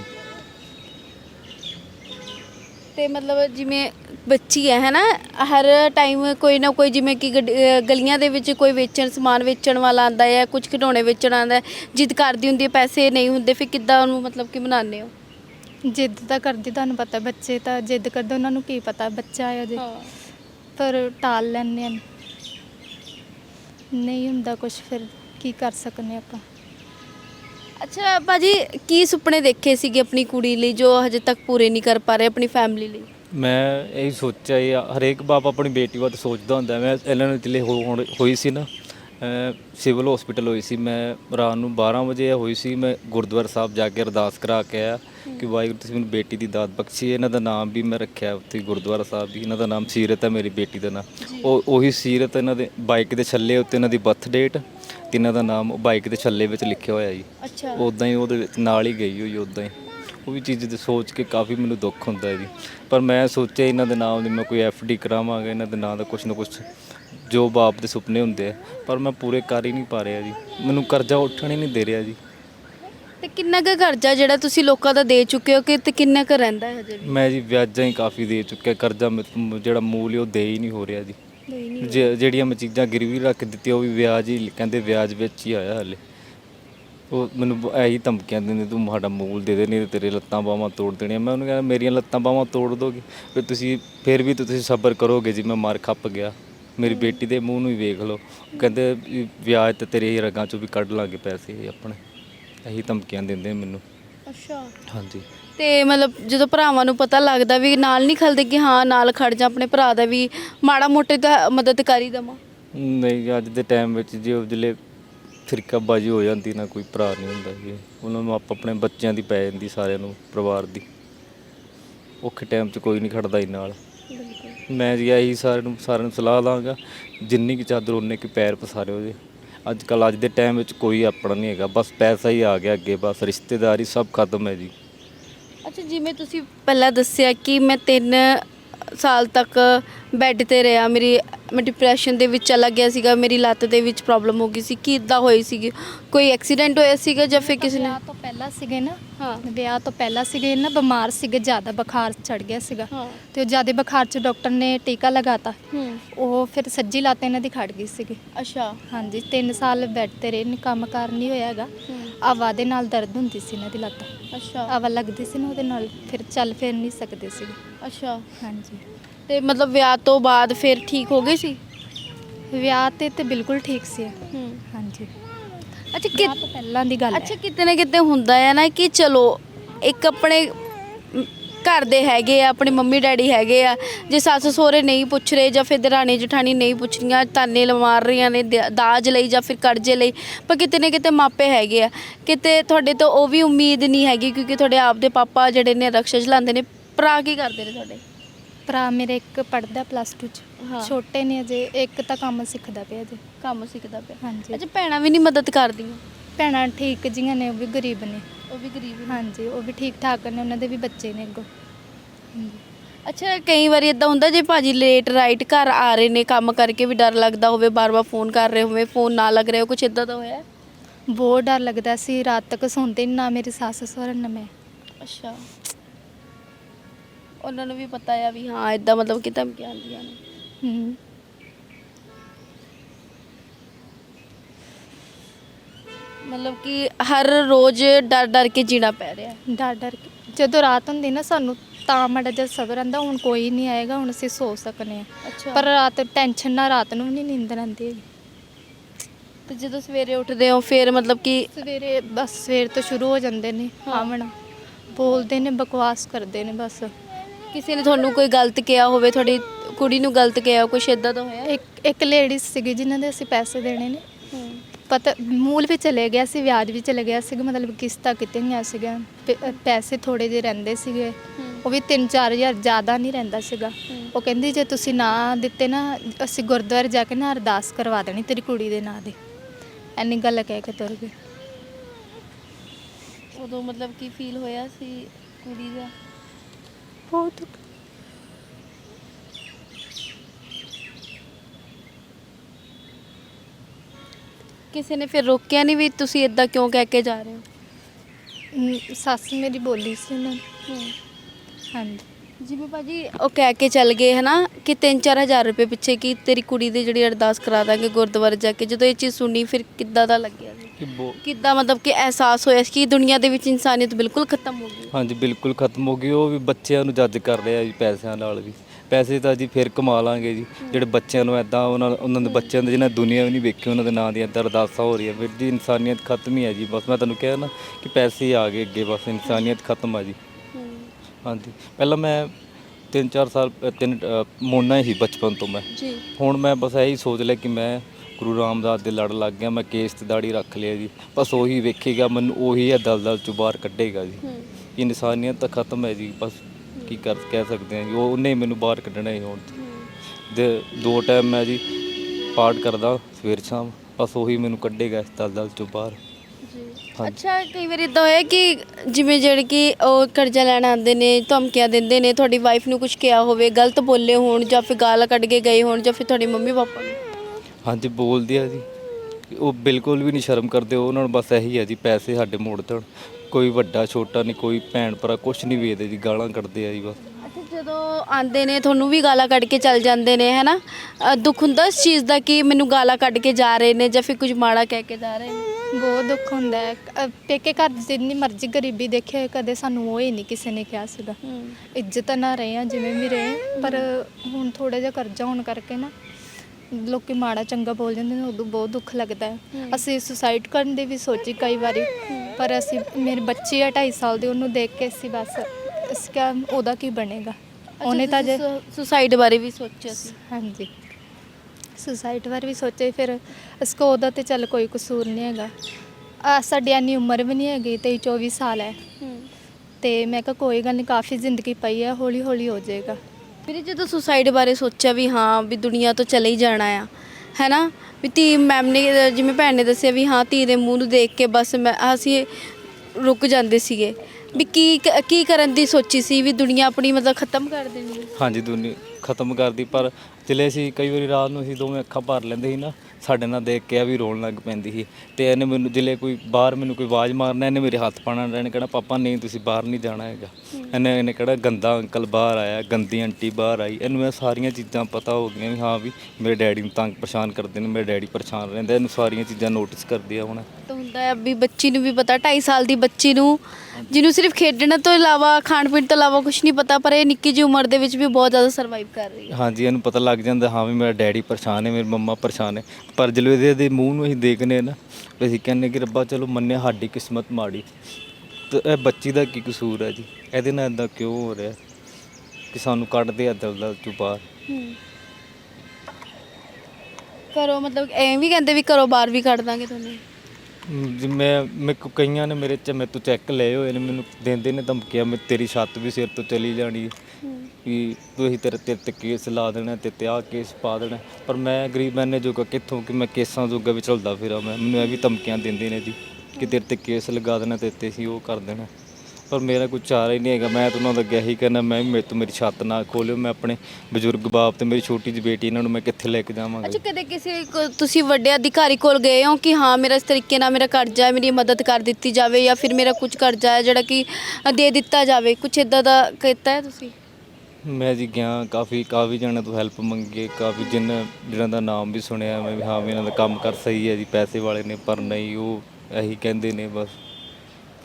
ਤੇ ਮਤਲਬ ਜਿਵੇਂ ਬੱਚੀ ਹੈ ਹੈਨਾ ਹਰ ਟਾਈਮ ਕੋਈ ਨਾ ਕੋਈ ਜਿਵੇਂ ਕਿ ਗੱਡ- ਅਹ ਗਲੀਆਂ ਦੇ ਵਿੱਚ ਕੋਈ ਵੇਚਣ ਸਮਾਨ ਵੇਚਣ ਵਾਲਾ ਆਂਦਾ ਹੈ ਕੁਝ ਖਿਡੌਣੇ ਵੇਚਣ ਆਂਦਾ ਹੈ ਜਿੱਦ ਕਰਦੀ ਹੁੰਦੀ ਹੈ ਪੈਸੇ ਨਹੀਂ ਹੁੰਦੇ ਫਿਰ ਕਿੱਦਾਂ ਉਹਨੂੰ ਮਤਲਬ ਕਿ ਮਨਾਉਂਦੇ ਹੋ? ਜਿੱਦ ਤਾਂ ਕਰਦੀ ਤੁਹਾਨੂੰ ਪਤਾ ਬੱਚੇ ਤਾਂ ਜਿੱਦ ਕਰਦੇ ਉਹਨਾਂ ਨੂੰ ਕੀ ਪਤਾ ਬੱਚਾ ਆ ਜੇ ਪਰ ਟਾਲ ਲੈਂਦੇ ਹਨ। ਨਹੀਂ ਹੁੰਦਾ ਕੁਝ ਫਿਰ ਕੀ ਕਰ ਸਕਨੇ ਆਪਾਂ? ਅੱਛਾ ਬਾਜੀ ਕੀ ਸੁਪਨੇ ਦੇਖੇ ਸੀਗੇ ਆਪਣੀ ਕੁੜੀ ਲਈ ਜੋ ਹਜੇ ਤੱਕ ਪੂਰੇ ਨਹੀਂ ਕਰ ਪਾ ਰਹੇ ਆਪਣੀ ਫੈਮਿਲੀ ਲਈ? ਮੈਂ ਇਹ ਸੋਚਿਆ ਹੀ ਆ, ਹਰੇਕ ਬਾਪ ਆਪਣੀ ਬੇਟੀ ਬਾਰੇ ਸੋਚਦਾ ਹੁੰਦਾ। ਮੈਂ ਇਹਨਾਂ ਨੂੰ ਜਿਲੇ ਹੋਈ ਸੀ ਨਾ ਅਹ ਸਿਵਲ ਹਸਪੀਟਲ ਹੋਈ ਸੀ। ਮੈਂ ਰਾਤ ਨੂੰ 12 ਵਜੇ ਹੋਈ ਸੀ। ਮੈਂ ਗੁਰਦੁਆਰਾ ਸਾਹਿਬ ਜਾ ਕੇ ਅਰਦਾਸ ਕਰਾ ਕੇ ਆਇਆ ਕਿ ਵਾਹਿਗੁਰੂ ਤੁਸੀਂ ਮੈਨੂੰ ਬੇਟੀ ਦੀ ਦਾਤ ਬਖਸ਼ੀ। ਇਹਨਾਂ ਦਾ ਨਾਮ ਵੀ ਮੈਂ ਰੱਖਿਆ ਉੱਥੇ ਗੁਰਦੁਆਰਾ ਸਾਹਿਬ ਵੀ। ਇਹਨਾਂ ਦਾ ਨਾਮ ਸੀਰਤ ਹੈ ਮੇਰੀ ਬੇਟੀ ਦਾ ਨਾਮ। ਉਹ ਉਹੀ ਸੀਰਤ ਇਹਨਾਂ ਦੇ ਬਾਈਕ ਦੇ ਛੱਲੇ ਉੱਤੇ ਇਹਨਾਂ ਦੀ ਬਰਥ ਡੇਟ ਇਹਨਾਂ ਦਾ ਨਾਮ ਬਾਈਕ ਦੇ ਛੱਲੇ ਵਿੱਚ ਲਿਖਿਆ ਹੋਇਆ ਜੀ। ਅੱਛਾ। ਉਦਾਂ ਹੀ ਉਹਦੇ ਵਿੱਚ ਨਾਲ ਹੀ ਗਈ ਹੋਈ ਉਦਾਂ ਹੀ। ਉਹ ਵੀ ਚੀਜ਼ ਤੇ ਸੋਚ ਕੇ ਕਾਫੀ ਮੈਨੂੰ ਦੁੱਖ ਹੁੰਦਾ ਹੈ ਜੀ। ਪਰ ਮੈਂ ਸੋਚਿਆ ਇਹਨਾਂ ਦੇ ਨਾਮ ਦੀ ਮੈਂ ਕੋਈ ਡੀ ਕਰਾਵਾਂਗਾ ਇਹਨਾਂ ਦੇ ਨਾਂ ਦਾ ਕੁਛ ਨਾ ਕੁਛ ਜੋ ਬਾਪ ਦੇ ਸੁਪਨੇ ਹੁੰਦੇ ਆ। ਪਰ ਮੈਂ ਪੂਰੇ ਕਰ ਹੀ ਨਹੀਂ ਪਾ ਰਿਹਾ ਜੀ। ਮੈਨੂੰ ਕਰਜ਼ਾ ਉੱਠਣ ਹੀ ਨਹੀਂ ਦੇ ਰਿਹਾ ਜੀ। ਤੇ ਕਿੰਨਾ ਕੁ ਕਰਜ਼ਾ ਜਿਹੜਾ ਤੁਸੀਂ ਲੋਕਾਂ ਦਾ ਦੇ ਚੁੱਕੇ ਹੋ ਕਿ ਤੇ ਕਿੰਨਾ ਕੁ ਰਹਿੰਦਾ ਹੈ ਹਜੇ ਵੀ? ਮੈਂ ਜੀ ਵਿਆਜਾਂ ਹੀ ਕਾਫੀ ਦੇ ਚੁੱਕਿਆ ਕਰਜ਼ਾ ਮੇਰੇ ਤੋਂ ਜਿਹੜਾ ਮੂਲ ਹੀ ਉਹ ਦੇ ਹੀ ਨਹੀਂ ਹੋ ਰਿਹਾ ਜੀ। ਜੇ- ਜਿਹੜੀਆਂ ਮੈਂ ਚੀਜ਼ਾਂ ਗਿਰਵੀ ਰੱਖ ਦਿੱਤੀਆਂ, ਉਹ ਵੀ ਵਿਆਜ ਹੀ ਕਹਿੰਦੇ ਵਿਆਜ ਵਿੱਚ ਹੀ ਆਇਆ ਹਲੇ। ਉਹ ਮੈਨੂੰ ਬ- ਇਹੀ ਧਮਕੀਆਂ ਦਿੰਦੇ, ਤੂੰ ਸਾਡਾ ਮੂਲ ਦੇ ਦੇ, ਨਹੀਂ ਤੇ ਤੇਰੇ ਲੱਤਾਂ ਬਾਹਾਂ ਤੋੜ ਦੇਣੀਆਂ। ਮੈਂ ਉਹਨੂੰ ਕਹਿੰਦਾ, ਮੇਰੀਆਂ ਲੱਤਾਂ ਬਾਹਾਂ ਤੋੜ ਦੋਗੇ? ਫਿਰ ਤੁਸੀਂ ਫਿਰ ਵੀ ਤੁਸੀਂ ਸਬਰ ਕਰੋਗੇ ਜੀ, ਮੈਂ ਮਾਰ ਖੱਪ ਗਿਆ। ਮੇਰੀ ਬੇਟੀ ਦੇ ਮੂੰਹ ਨੂੰ ਹੀ ਵੇਖ ਲਓ। ਕਹਿੰਦੇ, ਵੀ ਵਿਆਜ ਤੇ ਤੇਰੇ ਹੀ ਰਗਾਂ ਚੋਂ ਵੀ ਕੱਢ ਲਾਂਗੇ ਪੈਸੇ ਆਪਣੇ। ਇਹੀ ਧਮਕੀਆਂ ਦਿੰਦੇ ਮੈਨੂੰ। ਅੱਛਾ। ਹਾਂਜੀ। ਤੇ ਮਤਲਬ ਜਦੋਂ ਭਰਾਵਾਂ ਨੂੰ ਪਤਾ ਲੱਗਦਾ ਵੀ ਨਾਲ ਨਹੀਂ ਖਲਦੇ ਕਿ ਹਾਂ ਨਾਲ ਖੜ ਜਾ ਆਪਣੇ ਭਰਾ ਦਾ ਵੀ ਮਾੜਾ ਮੋਟੇ ਤਾਂ ਮਦਦ ਕਰ ਹੀ ਦੇਵਾਂ। ਨਹੀਂ ਅੱਜ ਦੇ ਟਾਈਮ ਵਿੱਚ ਜੇ ਉਜਲੇ ਫਿਰਕਾਬਾਜੀ ਹੋ ਜਾਂਦੀ ਨਾ ਕੋਈ ਭਰਾ ਨਹੀਂ ਹੁੰਦਾ ਜੀ। ਉਹਨਾਂ ਨੂੰ ਆਪ ਆਪਣੇ ਬੱਚਿਆਂ ਦੀ ਪੈ ਜਾਂਦੀ ਸਾਰਿਆਂ ਨੂੰ ਪਰਿਵਾਰ ਦੀ। ਔਖੇ ਟਾਈਮ 'ਚ ਕੋਈ ਨਹੀਂ ਖੜਦਾ ਹੀ ਨਾਲ। ਮੈਂ ਜੀ ਇਹੀ ਸਾਰਿਆਂ ਨੂੰ ਸਾਰਿਆਂ ਨੂੰ ਸਲਾਹ ਦਾਂਗਾ ਜਿੰਨੀ ਕਿ ਚਾਦਰ ਉਹਨੇ ਕਿ ਪੈਰ ਪਸਾਰਿਓ ਜੀ। ਅੱਜ ਕੱਲ ਅੱਜ ਦੇ ਟਾਈਮ ਵਿੱਚ ਕੋਈ ਆਪਣਾ ਨਹੀਂ ਹੈਗਾ। ਬਸ ਪੈਸਾ ਹੀ ਆ ਗਿਆ ਅੱਗੇ ਬਸ ਰਿਸ਼ਤੇਦਾਰੀ ਸਭ ਖਤਮ ਹੈ ਜੀ। ਅੱਛਾ ਜਿਵੇਂ ਤੁਸੀਂ ਪਹਿਲਾਂ ਦੱਸਿਆ ਕਿ ਮੈਂ 3 ਸਾਲ ਤੱਕ ਬੈੱਡ ਤੇ ਰਿਹਾ ਮੇਰੀ ਮੈਂ ਡਿਪਰੈਸ਼ਨ ਦੇ ਵਿੱਚ ਚਲਾ ਗਿਆ ਸੀਗਾ ਮੇਰੀ ਲੱਤ ਦੇ ਵਿੱਚ ਪ੍ਰੋਬਲਮ ਹੋ ਗਈ ਸੀ ਕਿ ਇਦਾਂ ਹੋਈ ਸੀਗੀ? ਕੋਈ ਐਕਸੀਡੈਂਟ ਹੋਇਆ ਸੀਗਾ ਜਾਂ ਫਿਰ ਕਿਸੇ ਨੇ? ਵਿਆਹ ਤੋਂ ਪਹਿਲਾਂ ਸੀਗੇ ਨਾ ਹਾਂ। ਵਿਆਹ ਤੋਂ ਪਹਿਲਾਂ ਸੀਗੇ ਨਾ ਬਿਮਾਰ ਸੀਗੇ ਜ਼ਿਆਦਾ ਬੁਖਾਰ ਚੜ ਗਿਆ ਸੀਗਾ। ਹਾਂ। ਤੇ ਉਹ ਜ਼ਿਆਦਾ ਬੁਖਾਰ ਚ ਡਾਕਟਰ ਨੇ ਟੀਕਾ ਲਗਾਤਾ। ਹੂੰ। ਉਹ ਫਿਰ ਸੱਜੀ ਲੱਤ ਇਹਨਾਂ ਦੀ ਖੜ ਗਈ ਸੀਗੀ। ਅੱਛਾ। ਹਾਂਜੀ 3 ਸਾਲ ਬੈੱਡ ਤੇ ਰਹੇ ਨੇ ਕੰਮ ਕਾਰ ਨਹੀਂ ਹੋਇਆ ਹੈਗਾ। ਆਵਾ ਦੇ ਨਾਲ ਦਰਦ ਹੁੰਦੀ ਸੀ ਇਹਨਾਂ ਦੀ ਲੱਤ। ਅੱਛਾ। ਆਵਾ ਲੱਗਦੀ ਸੀ ਨਾ ਉਹਦੇ ਨਾਲ ਫਿਰ ਚੱਲ ਫਿਰ ਨਹੀਂ ਸਕਦੇ ਸੀ। ਅੱਛਾ। ਹਾਂਜੀ। ਤੇ ਮਤਲਬ ਵਿਆਹ ਤੋਂ ਬਾਅਦ ਫਿਰ ਠੀਕ ਹੋ ਗਏ ਸੀ? ਵਿਆਹ ਤੇ ਤੇ ਬਿਲਕੁਲ ਠੀਕ ਸੀ। ਹੂੰ। ਹਾਂਜੀ। ਅੱਛਾ ਕਿ ਵਿਆਹ ਤੋਂ ਪਹਿਲਾਂ ਦੀ ਗੱਲ ਅੱਛਾ ਕਿਤੇ ਨਾ ਕਿਤੇ ਹੁੰਦਾ ਹੈ ਨਾ ਕਿ ਚਲੋ ਇੱਕ ਆਪਣੇ ਘਰ ਦੇ ਹੈਗੇ ਆ ਆਪਣੇ ਮੰਮੀ ਡੈਡੀ ਹੈਗੇ ਆ ਜੇ ਸੱਸ ਸਹੁਰੇ ਨਹੀਂ ਪੁੱਛ ਰਹੇ ਜਾਂ ਫਿਰ ਦਰਾਣੀ ਜਠਾਣੀ ਨਹੀਂ ਪੁੱਛ ਰਹੀਆਂ ਤਾਨੇ ਮਾਰ ਰਹੀਆਂ ਨੇ ਦ- ਦਾਜ ਲਈ ਜਾਂ ਫਿਰ ਕਰਜ਼ੇ ਲਈ ਪਰ ਕਿਤੇ ਨਾ ਕਿਤੇ ਮਾਪੇ ਹੈਗੇ ਆ। ਕਿਤੇ ਤੁਹਾਡੇ ਤੋਂ ਉਹ ਵੀ ਉਮੀਦ ਨਹੀਂ ਹੈਗੀ ਕਿਉਂਕਿ ਤੁਹਾਡੇ ਆਪ ਦੇ ਪਾਪਾ ਜਿਹੜੇ ਨੇ ਰਕਸ਼ਾ ਚਲਾਉਂਦੇ ਨੇ ਭਰਾ ਕੀ ਕਰਦੇ ਨੇ ਤੁਹਾਡੇ? ਭਰਾ ਮੇਰੇ ਇੱਕ ਪੜਦਾ ਪਲੱਸ 2 ਚ। ਹਾਂ। ਛੋਟੇ ਨੇ ਅਜੇ ਇੱਕ ਤਾਂ ਕੰਮ ਸਿੱਖਦਾ ਪਿਆ ਅਜੇ। ਕੰਮ ਸਿੱਖਦਾ ਪਿਆ। ਹਾਂਜੀ। ਅੱਛਾ ਭੈਣਾਂ ਵੀ ਨਹੀਂ ਮਦਦ ਕਰਦੀਆਂ? ਭੈਣਾਂ ਠੀਕ ਜੀਆਂ ਨੇ ਉਹ ਵੀ ਗਰੀਬ ਨੇ। ਉਹ ਵੀ ਗਰੀਬ ਹਾਂਜੀ ਉਹ ਵੀ ਠੀਕ ਠਾਕ ਨੇ ਉਹਨਾਂ ਦੇ ਵੀ ਬੱਚੇ ਨੇ ਅੱਗੋਂ। ਹਾਂਜੀ। ਅੱਛਾ ਕਈ ਵਾਰੀ ਇਦਾਂ ਹੁੰਦਾ ਜੇ ਭਾਜੀ ਲੇਟ ਰਾਈਟ ਘਰ ਆ ਰਹੇ ਨੇ ਕੰਮ ਕਰਕੇ ਵੀ ਡਰ ਲੱਗਦਾ ਹੋਵੇ ਬਾਰ-ਬਾਰ ਫੋਨ ਕਰ ਰਹੇ ਹੋਵੇ ਫੋਨ ਨਾ ਲੱਗ ਰਿਹਾ ਕੁਝ ਇਦਾਂ ਦਾ ਹੋਇਆ? ਬਹੁਤ ਡਰ ਲੱਗਦਾ ਸੀ ਰਾਤ ਤੱਕ ਸੌਂਦੇ ਨੀ, ਨਾ ਮੇਰੀ ਸੱਸ ਸਹੁਰਾ ਨਾ ਮੈਂ। ਅੱਛਾ। ਉਹਨਾਂ ਨੂੰ ਵੀ ਪਤਾ ਆ ਵੀ ਹਾਂ ਇਦਾਂ ਮਤਲਬ ਕਿ ਧਮਕੀਆਂ ਆਉਂਦੀਆਂ ਨੇ। ਹੂੰ। ਮਤਲਬ ਕਿ ਹਰ ਰੋਜ਼ ਡਰ ਡਰ ਕੇ ਜੀਣਾ ਪੈ ਰਿਹਾ। ਡਰ ਡਰ ਕੇ। ਜਦੋਂ ਰਾਤ ਹੁੰਦੀ ਨਾ ਸਾਨੂੰ ਤਾਂ ਮਾੜਾ ਜਿਹਾ ਸਬਰ ਆਂਦਾ ਹੁਣ ਕੋਈ ਨਹੀਂ ਆਏਗਾ ਹੁਣ ਅਸੀਂ ਸੋ ਸਕਨੇ ਆ। ਅੱਛਾ। ਪਰ ਰਾਤ ਟੈਨਸ਼ਨ ਨਾਲ ਰਾਤ ਨੂੰ ਨਹੀਂ ਨੀਂਦ ਆਉਂਦੀ ਹੈਗੀ। ਤੇ ਜਦੋਂ ਸਵੇਰੇ ਉੱਠਦੇ ਹੋ ਫਿਰ ਮਤਲਬ ਕਿ ਸਵੇਰੇ ਬਸ ਸਵੇਰ ਤੋਂ ਸ਼ੁਰੂ ਹੋ ਜਾਂਦੇ ਨੇ ਆਵਣਾ। ਬੋਲਦੇ ਨੇ ਬਕਵਾਸ ਕਰਦੇ ਨੇ ਬਸ। ਕਿਸੇ ਨੇ ਤੁਹਾਨੂੰ ਕੋਈ ਗਲਤ ਕਿਹਾ ਹੋਵੇ ਤੁਹਾਡੀ ਕੁੜੀ ਨੂੰ ਗਲਤ ਕਿਹਾ ਕੁਝ ਇਦਾਂ ਦਾ ਹੋਇਆ? ਇੱਕ ਇੱਕ ਲੇਡੀ ਸੀਗੀ ਜਿਨ੍ਹਾਂ ਦੇ ਅਸੀਂ ਪੈਸੇ ਦੇਣੇ ਨੇ। ਪਤਾ ਮੂਲ ਵੀ ਚਲੇ ਗਿਆ ਸੀ ਵਿਆਜ ਵੀ ਚਲੇ ਗਿਆ ਸੀ ਮਤਲਬ ਕਿਸ਼ਤਾਂ ਕਿਤੀਆਂ ਸੀਗੀਆਂ। ਪ- ਅ, ਪੈਸੇ ਥੋੜੇ ਜਿਹੇ ਰਹਿੰਦੇ ਸੀਗੇ। ਉਹ ਵੀ 3-4000 ਜ਼ਿਆਦਾ ਨਹੀਂ ਰਹਿੰਦਾ ਸੀਗਾ। ਉਹ ਕਹਿੰਦੀ ਜੇ ਤੁਸੀਂ ਨਾ ਦਿੱਤੇ ਨਾ ਅਸੀਂ ਗੁਰਦੁਆਰੇ ਜਾ ਕੇ ਨਾ ਅਰਦਾਸ ਕਰਵਾ ਦੇਣੀ ਤੇਰੀ ਕੁੜੀ ਦੇ ਨਾਂ ਦੀ ਐਨੀ ਗੱਲ ਕਹਿ ਕੇ ਤੁਰ ਗਏ। ਉਦੋਂ ਮਤਲਬ ਕੀ ਫੀਲ ਹੋਇਆ ਸੀ ਕੁੜੀ ਦਾ? ਬਹੁਤ ਕਿਸੇ ਨੇ ਫਿਰ ਰੋਕਿਆ ਨਹੀਂ ਵੀ ਤੁਸੀਂ ਇਦਾਂ ਕਿਉਂ ਕਹਿ ਕੇ ਜਾ ਰਹੇ ਹੋ? ਸੱਸ ਮੇਰੀ ਬੋਲੀ ਸੀ ਉਹਨਾਂ ਨੂੰ ਹਾਂਜੀ। ਜਿਵੇਂ ਭਾਜੀ ਉਹ ਕਹਿ ਕੇ ਚੱਲ ਗਏ ਹਨਾ ਕਿ 3-4000 ਰੁਪਏ ਪਿੱਛੇ ਕੀ ਤੇਰੀ ਕੁੜੀ ਦੀ ਜਿਹੜੀ ਅਰਦਾਸ ਕਰਾ ਦਾਂਗੇ ਗੁਰਦੁਆਰੇ ਜਾ ਕੇ। ਜਦੋਂ ਇਹ ਚੀਜ਼ ਸੁਣੀ ਫਿਰ ਕਿੱਦਾਂ ਦਾ ਲੱਗਿਆ? ਕਿ ਬੋ ਕਿੱਦਾਂ ਮਤਲਬ ਕਿ ਅਹਿਸਾਸ ਹੋਇਆ ਕਿ ਦੁਨੀਆ ਦੇ ਵਿੱਚ ਇਨਸਾਨੀਅਤ ਬਿਲਕੁਲ ਖਤਮ ਹੋ ਗਈ? ਹਾਂਜੀ ਬਿਲਕੁਲ ਖਤਮ ਹੋ ਗਈ। ਉਹ ਵੀ ਬੱਚਿਆਂ ਨੂੰ ਜੱਜ ਕਰ ਰਿਹਾ ਜੀ ਪੈਸਿਆਂ ਨਾਲ ਵੀ। ਪੈਸੇ ਤਾਂ ਜੀ ਫਿਰ ਕਮਾ ਲਾਂਗੇ ਜੀ। ਜਿਹੜੇ ਬੱਚਿਆਂ ਨੂੰ ਐਦਾਂ ਉਹਨਾਂ ਉਹਨਾਂ ਦੇ ਬੱਚਿਆਂ ਦੇ ਜਿਹਨਾਂ ਦੁਨੀਆ ਵੀ ਨਹੀਂ ਵੇਖੀ ਉਹਨਾਂ ਦੇ ਨਾਂ ਦੀਆਂ ਏਦਾਂ ਅਰਦਾਸਾਂ ਹੋ ਰਹੀਆਂ। ਫਿਰ ਜੀ ਇਨਸਾਨੀਅਤ ਖਤਮ ਹੀ ਹੈ ਜੀ। ਬਸ ਮੈਂ ਤੁਹਾਨੂੰ ਕਿਹਾ ਨਾ ਕਿ ਪੈਸੇ ਹੀ ਆ ਗਏ ਅੱਗੇ। ਬਸ ਇਨਸਾਨੀਅਤ ਖਤਮ ਆ ਜੀ। ਹਾਂਜੀ। ਪਹਿਲਾਂ ਮੈਂ 3-4 ਸਾਲ ਤਿੰਨ ਅ, ਮੁੜਨਾ ਹੀ ਬਚਪਨ ਤੋਂ ਮੈਂ। ਜੀ। ਹੁਣ ਮੈਂ ਬਸ ਇਹੀ ਸੋਚ ਲਿਆ ਕਿ ਮੈਂ ਗੁਰੂ ਰਾਮਦਾਸ ਦੇ ਲੜ ਲੱਗ ਗਿਆ ਮੈਂ ਕੇਸ ਤੇ ਦਾੜੀ ਰੱਖ ਲਿਆ ਜੀ। ਬਸ ਉਹੀ ਵੇਖੇਗਾ ਮੈਨੂੰ ਉਹੀ ਹੈ ਦਲਦਲ ਚੋਂ ਬਾਹਰ ਕੱਢੇਗਾ ਜੀ। ਇਨਸਾਨੀਅਤ ਤਾਂ ਖਤਮ ਹੈ ਜੀ ਬਸ ਕੀ ਕਰ ਕਹਿ ਸਕਦੇ ਹਾਂ ਜੀ। ਉਹ ਉਹਨੇ ਹੀ ਮੈਨੂੰ ਬਾਹਰ ਕੱਢਣਾ ਹੀ ਹੁਣ। ਦੇ ਦੋ ਟਾਈਮ ਮੈਂ ਜੀ ਪਾਠ ਕਰਦਾ ਸਵੇਰ ਸ਼ਾਮ ਬਸ ਉਹੀ ਮੈਨੂੰ ਕੱਢੇਗਾ ਇਸ ਦਲਦਲ ਚੋਂ ਬਾਹਰ। ਅੱਛਾ ਕਈ ਵਾਰ ਇਦਾਂ ਹੋਇਆ ਕਿ ਜਿਵੇਂ ਜਿਹੜੇ ਕਿ ਉਹ ਕਰਜ਼ਾ ਲੈਣ ਆਉਂਦੇ ਨੇ ਧਮਕੀਆਂ ਦਿੰਦੇ ਨੇ ਤੁਹਾਡੀ ਵਾਈਫ ਨੂੰ ਕੁਝ ਕਿਹਾ ਹੋਵੇ ਗਲਤ ਬੋਲੇ ਹੋਣ ਜਾਂ ਫਿਰ ਗਾਲਾਂ ਕੱਢ ਕੇ ਗਏ ਹੋਣ ਜਾਂ ਫਿਰ ਤੁਹਾਡੇ ਮੰਮੀ ਪਾਪਾ ਨੂੰ? ਹਾਂਜੀ ਬੋਲਦੇ ਆ ਜੀ। ਉਹ ਬਿਲਕੁਲ ਵੀ ਨਹੀਂ ਸ਼ਰਮ ਕਰਦੇ ਉਹਨਾਂ ਨੂੰ ਬਸ ਇਹੀ ਹੈ ਜੀ ਪੈਸੇ ਸਾਡੇ ਮੋੜ ਦੇਣ। ਕੋਈ ਵੱਡਾ ਛੋਟਾ ਨਹੀਂ ਕੋਈ ਭੈਣ ਭਰਾ ਕੁਝ ਨਹੀਂ ਵੇਚਦੇ ਜੀ ਗਾਲਾਂ ਕੱਢਦੇ ਆ ਜੀ ਬਸ। ਜਦੋਂ ਆਉਂਦੇ ਨੇ ਤੁਹਾਨੂੰ ਵੀ ਗਾਲਾਂ ਕੱਢ ਕੇ ਚੱਲ ਜਾਂਦੇ ਨੇ ਹੈਨਾ? ਅ, ਦੁੱਖ ਹੁੰਦਾ ਇਸ ਚੀਜ਼ ਦਾ ਕਿ ਮੈਨੂੰ ਗਾਲਾਂ ਕੱਢ ਕੇ ਜਾ ਰਹੇ ਨੇ ਜਾਂ ਫਿਰ ਕੁਝ ਮਾੜਾ ਕਹਿ ਕੇ ਜਾ ਰਹੇ ਨੇ? ਬਹੁਤ ਦੁੱਖ ਹੁੰਦਾ ਹੈ। ਅ, ਪੇਕੇ ਘਰ ਜਿੰਨੀ ਮਰਜ਼ੀ ਗਰੀਬੀ ਦੇਖੇ ਕਦੇ ਸਾਨੂੰ ਉਹ ਹੀ ਨਹੀਂ ਕਿਸੇ ਨੇ ਕਿਹਾ ਸੀਗਾ। ਇੱਜ਼ਤ ਨਾਲ ਰਹੇ ਆ ਜਿਵੇਂ ਵੀ ਰਹੇ ਪਰ ਹੁਣ ਥੋੜਾ ਜਿਹਾ ਕਰਜ਼ਾ ਹੋਣ ਕਰਕੇ ਨਾ ਲੋਕੀ ਮਾੜਾ ਚੰਗਾ ਬੋਲ ਜਾਂਦੇ ਨੇ ਉਦੋਂ ਬਹੁਤ ਦੁੱਖ ਲੱਗਦਾ ਹੈ। ਅਸੀਂ ਸੁਸਾਈਡ ਕਰਨ ਦੀ ਵੀ ਸੋਚੀ ਕਈ ਵਾਰੀ ਪਰ ਅਸੀਂ ਮੇਰੀ ਬੱਚੀ ਆ 2.5 ਸਾਲ ਦੀ ਉਹਨੂੰ ਦੇਖ ਕੇ ਅਸੀਂ ਬਸ ਅਸੀਂ ਕਿਹਾ ਉਹਦਾ ਕੀ ਬਣੇਗਾ? ਉਹਨੇ ਤਾਂ ਜੇ ਸੁਸਾਈਡ ਬਾਰੇ ਵੀ ਸੋਚਿਆ ਸੀ? ਹਾਂਜੀ। ਸੁਸਾਈਡ ਬਾਰੇ ਵੀ ਸੋਚੇ ਫਿਰ ਅਸੀਂ ਕਿਹਾ ਉਹਦਾ ਤੇ ਚੱਲ ਕੋਈ ਕਸੂਰ ਨਹੀਂ ਹੈਗਾ। ਆ ਸਾਡੀ ਇੰਨੀ ਉਮਰ ਵੀ ਨਹੀਂ ਹੈਗੀ 23 24 ਸਾਲ ਹੈ। ਤੇ ਮੈਂ ਕਿਹਾ ਕੋਈ ਗੱਲ ਨਹੀਂ ਕਾਫੀ ਜ਼ਿੰਦਗੀ ਪਈ ਹੈ ਹੌਲੀ ਹੌਲੀ ਹੋ ਜਾਏਗਾ। ਵੀਰੇ ਜਦੋਂ ਸੁਸਾਈਡ ਬਾਰੇ ਸੋਚਿਆ ਵੀ ਹਾਂ ਵੀ ਦੁਨੀਆ ਤੋਂ ਚਲੇ ਹੀ ਜਾਣਾ ਆ ਹੈਨਾ? ਵੀ ਧੀ ਮੈਮ ਨੇ ਜਿਵੇਂ ਭੈਣ ਨੇ ਦੱਸਿਆ ਵੀ ਹਾਂ ਧੀ ਦੇ ਮੂੰਹ ਨੂੰ ਦੇਖ ਕੇ ਬਸ ਮੈਂ ਅਸੀਂ ਰੁਕ ਜਾਂਦੇ ਸੀਗੇ। ਵੀ ਕੀ ਕੀ ਕਰਨ ਦੀ ਸੋਚੀ ਸੀ ਵੀ ਦੁਨੀਆ ਆਪਣੀ ਮਤਲਬ ਖਤਮ ਕਰ ਦੇਣੀ ਹੈ? ਹਾਂਜੀ, ਦੁਨੀ, ਖਤਮ ਕਰਦੀ, ਪਰ ਜਿਲੇ ਅਸੀਂ ਕਈ ਵਾਰੀ ਰਾਤ ਨੂੰ ਅਸੀਂ ਦੋਵੇਂ ਅੱਖਾਂ ਭਰ ਲੈਂਦੇ ਸੀ ਨਾ ਸਾਡੇ ਨਾਲ ਦੇਖ ਕੇ ਆ ਵੀ ਰੋਣ ਲੱਗ ਪੈਂਦੀ ਸੀ। ਤੇ ਇਹਨੇ ਮੈਨੂੰ ਜਿਲੇ ਕੋਈ ਬਾਹਰ ਮੈਨੂੰ ਕੋਈ ਆਵਾਜ਼ ਮਾਰਨਾ ਇਹਨੇ ਮੇਰੇ ਹੱਥ ਪਾਣਾ ਰਹਿਣ ਕਹਿਣਾ ਪਾਪਾ ਨਹੀਂ ਤੁਸੀਂ ਬਾਹਰ ਨਹੀਂ ਜਾਣਾ ਹੈਗਾ। ਇਹਨੇ ਇਹਨੇ ਕਿਹੜਾ ਗੰਦਾ ਅੰਕਲ ਬਾਹਰ ਆਇਆ ਗੰਦੀ ਆਂਟੀ ਬਾਹਰ ਆਈ। ਇਹਨੂੰ ਇਹ ਸਾਰੀਆਂ ਚੀਜ਼ਾਂ ਪਤਾ ਹੋ ਗਈਆਂ ਵੀ ਹਾਂ ਵੀ ਮੇਰੇ ਡੈਡੀ ਨੂੰ ਤੰਗ ਪਰੇਸ਼ਾਨ ਕਰਦੇ ਨੇ ਮੇਰੇ ਡੈਡੀ ਪਰੇਸ਼ਾਨ ਰਹਿੰਦੇ ਇਹਨੂੰ ਸਾਰੀਆਂ ਚੀਜ਼ਾਂ ਨੋਟਿਸ ਕਰਦੀ ਆ ਹੁਣ। ਤਾਂ ਹੁੰਦਾ ਹੈ ਵੀ ਬੱਚੀ ਨੂੰ ਵੀ ਪਤਾ 2.5 ਸਾਲ ਦੀ ਬੱਚੀ ਨੂੰ ਜਿਹਨੂੰ ਸਿਰਫ ਖੇਡਣ ਤੋਂ ਇਲਾਵਾ ਖਾਣ ਪੀਣ ਤੋਂ ਇਲਾਵਾ ਕੁਝ ਨਹੀਂ ਪਤਾ ਪਰ ਇਹ ਨਿੱਕੀ ਜਿਹੀ ਉਮਰ ਦੇ ਵਿੱਚ ਵੀ ਬਹੁਤ ਜ਼ਿਆਦਾ ਸਰਵਾਈਵ ਕਰ ਰਹੀ ਹੈ। ਹਾਂਜੀ ਇਹਨੂੰ ਪਤਾ ਲੱਗ ਜਾਂਦਾ ਹਾਂ ਵੀ ਮੇਰਾ ਡੈਡੀ ਪਰੇਸ਼ਾਨ ਹੈ ਮੇਰੀ ਮੰਮਾ ਪਰੇਸ਼ਾਨ ਹੈ। ਪਰ ਜਦੋਂ ਇਹਦੇ ਦੇ ਮੂੰਹ ਨੂੰ ਅਸੀਂ ਦੇਖਨੇ ਨਾ ਵੀ ਅਸੀਂ ਕਹਿੰਨੇ ਕਿ ਰੱਬਾ ਚਲੋ ਮੰਨਿਆ ਸਾਡੀ ਕਿਸਮਤ ਮਾੜੀ। ਤੇ ਇਹ ਬੱਚੀ ਦਾ ਕੀ ਕਸੂਰ ਹੈ ਜੀ? ਇਹਦੇ ਨਾਲ ਇਦਾਂ ਕਿਉਂ ਹੋ ਰਿਹਾ ਕਿ ਸਾਨੂੰ ਕੱਢਦੇ ਆ ਦਲਦਲ ਚੋਂ ਬਾਹਰ? ਕਰੋ ਮਤਲਬ ਐਂ ਵੀ ਕਹਿੰਦੇ ਵੀ ਕਰੋ ਬਾਹਰ ਵੀ ਕੱਢ ਦਾਂਗੇ ਤੁਹਾਨੂੰ। ਜੀ ਮੈਂ ਕੋ ਕਈਆਂ ਨੇ ਮੇਰੇ ਚ ਮੇਰੇ ਤੋਂ ਚੈੱਕ ਲਏ ਹੋਏ ਨੇ ਮੈਨੂੰ ਦਿੰਦੇ ਨੇ ਧਮਕੀਆਂ ਮੈਂ ਤੇਰੀ ਛੱਤ ਵੀ ਸਿਰ ਤੋਂ ਚਲੀ ਜਾਣੀ ਵੀ ਤੁਸੀਂ ਤੇਰੇ ਤੇਰੇ ਤੇ ਕੇਸ ਲਾ ਦੇਣਾ, ਤੇ ਤੇ ਆਹ ਕੇਸ ਪਾ ਦੇਣਾ। ਪਰ ਮੈਂ ਗਰੀਬ ਮੈਨੇ ਜੋਗਾ ਕਿੱਥੋਂ ਕਿ ਮੈਂ ਕੇਸਾਂ ਜੋਗਾ ਵੀ ਚਲਦਾ ਫਿਰਾਂ ਮੈਂ। ਮੈਨੂੰ ਇਹ ਵੀ ਧਮਕੀਆਂ ਦਿੰਦੇ ਨੇ ਜੀ ਕਿ ਤੇਰੇ ਤੇ ਕੇਸ ਲਗਾ ਦੇਣਾ, ਤੇ ਤੇ ਸੀ ਉਹ ਕਰ ਦੇਣਾ। ਪਰ ਮੇਰਾ ਕੋਈ ਚਾਰਾ ਹੀ ਨਹੀਂ ਹੈਗਾ। ਮੈਂ ਤਾਂ ਉਹਨਾਂ ਦਾ ਅੱਗੇ ਇਹੀ ਕਰਨਾ ਮੈਂ ਵੀ ਮੇਰੇ ਤੋਂ ਮੇਰੀ ਛੱਤ ਨਾ ਖੋਲਿਓ, ਮੈਂ ਆਪਣੇ ਬਜ਼ੁਰਗ ਬਾਪ ਤੇ ਮੇਰੀ ਛੋਟੀ ਜਿਹੀ ਬੇਟੀ, ਇਹਨਾਂ ਨੂੰ ਮੈਂ ਕਿੱਥੇ ਲੈ ਕੇ ਜਾਵਾਂਗਾ ਅੱਛਾ, ਕਦੇ ਕਿਸੇ ਕੋ- ਤੁਸੀਂ ਵੱਡੇ ਅਧਿਕਾਰੀ ਕੋਲ ਗਏ ਹੋ ਕਿ ਹਾਂ, ਮੇਰਾ ਇਸ ਤਰੀਕੇ ਨਾਲ ਮੇਰਾ ਕਰਜ਼ਾ ਹੈ, ਮੇਰੀ ਮਦਦ ਕਰ ਦਿੱਤੀ ਜਾਵੇ ਜਾਂ ਫਿਰ ਮੇਰਾ ਕੁਝ ਕਰਜ਼ਾ ਹੈ ਜਿਹੜਾ ਕਿ ਦੇ ਦਿੱਤਾ ਜਾਵੇ? ਕੁਝ ਇਦਾਂ ਦਾ ਕੀਤਾ ਹੈ ਤੁਸੀਂ? ਮੈਂ ਜੀ ਗਿਆ ਕਾਫੀ ਕਾਫੀ ਜਣਾਂ ਤੋਂ ਹੈਲਪ ਮੰਗੀ ਕਾਫੀ ਜਿੰਨ ਜਿਹਨਾਂ ਦਾ ਨਾਮ ਵੀ ਸੁਣਿਆ ਮੈਂ ਵੀ ਹਾਂ ਵੀ ਇਹਨਾਂ ਦਾ ਕੰਮ ਕਰ ਸਹੀ ਹੈ ਜੀ ਪੈਸੇ ਵਾਲੇ ਨੇ ਪਰ ਨਹੀਂ ਉਹ ਇਹੀ ਕਹਿੰਦੇ ਨੇ ਬਸ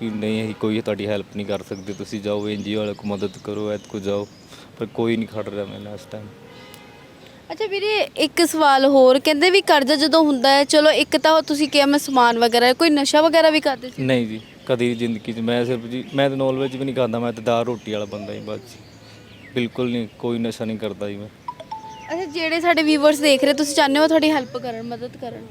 ਕਿ ਨਹੀਂ ਅਸੀਂ ਕੋਈ ਤੁਹਾਡੀ ਹੈਲਪ ਨਹੀਂ ਕਰ ਸਕਦੇ ਤੁਸੀਂ ਜਾਓ ਐਨਜੀਓ ਵਾਲੇ ਕੋ ਮਦਦ ਕਰੋ ਐਤ ਕੋ ਜਾਓ ਪਰ ਕੋਈ ਨਹੀਂ ਖੜ ਰਿਹਾ ਨਾਲ ਇਸ ਟਾਈਮ ਅੱਛਾ ਵੀਰੇ ਇੱਕ ਸਵਾਲ ਹੋਰ ਕਹਿੰਦੇ ਵੀ ਕਰਜ਼ਾ ਜਦੋਂ ਹੁੰਦਾ ਹੈ ਚਲੋ ਇੱਕ ਤਾਂ ਉਹ ਤੁਸੀਂ ਕਿਹਾ ਮੈਂ ਸਮਾਨ ਵਗੈਰਾ ਕੋਈ ਨਸ਼ਾ ਵਗੈਰਾ ਵੀ ਕਰਦੇ ਸੀ? ਨਹੀਂ ਜੀ ਕਦੀ ਜ਼ਿੰਦਗੀ 'ਚ ਮੈਂ ਸਿਰਫ ਜੀ ਮੈਂ ਤਾਂ ਨੌਨ ਵੈਜ ਵੀ ਨਹੀਂ ਖਾਂਦਾ ਮੈਂ ਤਾਂ ਦਾਲ ਰੋਟੀ ਵਾਲਾ ਬੰਦਾ ਹੀ ਬਸ ਜੀ। ਬਿਲਕੁਲ ਨਹੀਂ ਕੋਈ ਨਸ਼ਾ ਨਹੀਂ ਕਰਦਾ ਜੀ ਮੈਂ। ਅੱਛਾ ਜਿਹੜੇ ਸਾਡੇ ਵੀਵਰਸ ਦੇਖ ਰਹੇ ਤੁਸੀਂ ਚਾਹੁੰਦੇ ਹੋ ਤੁਹਾਡੀ ਹੈਲਪ ਕਰਨ ਮਦਦ ਕਰਨ?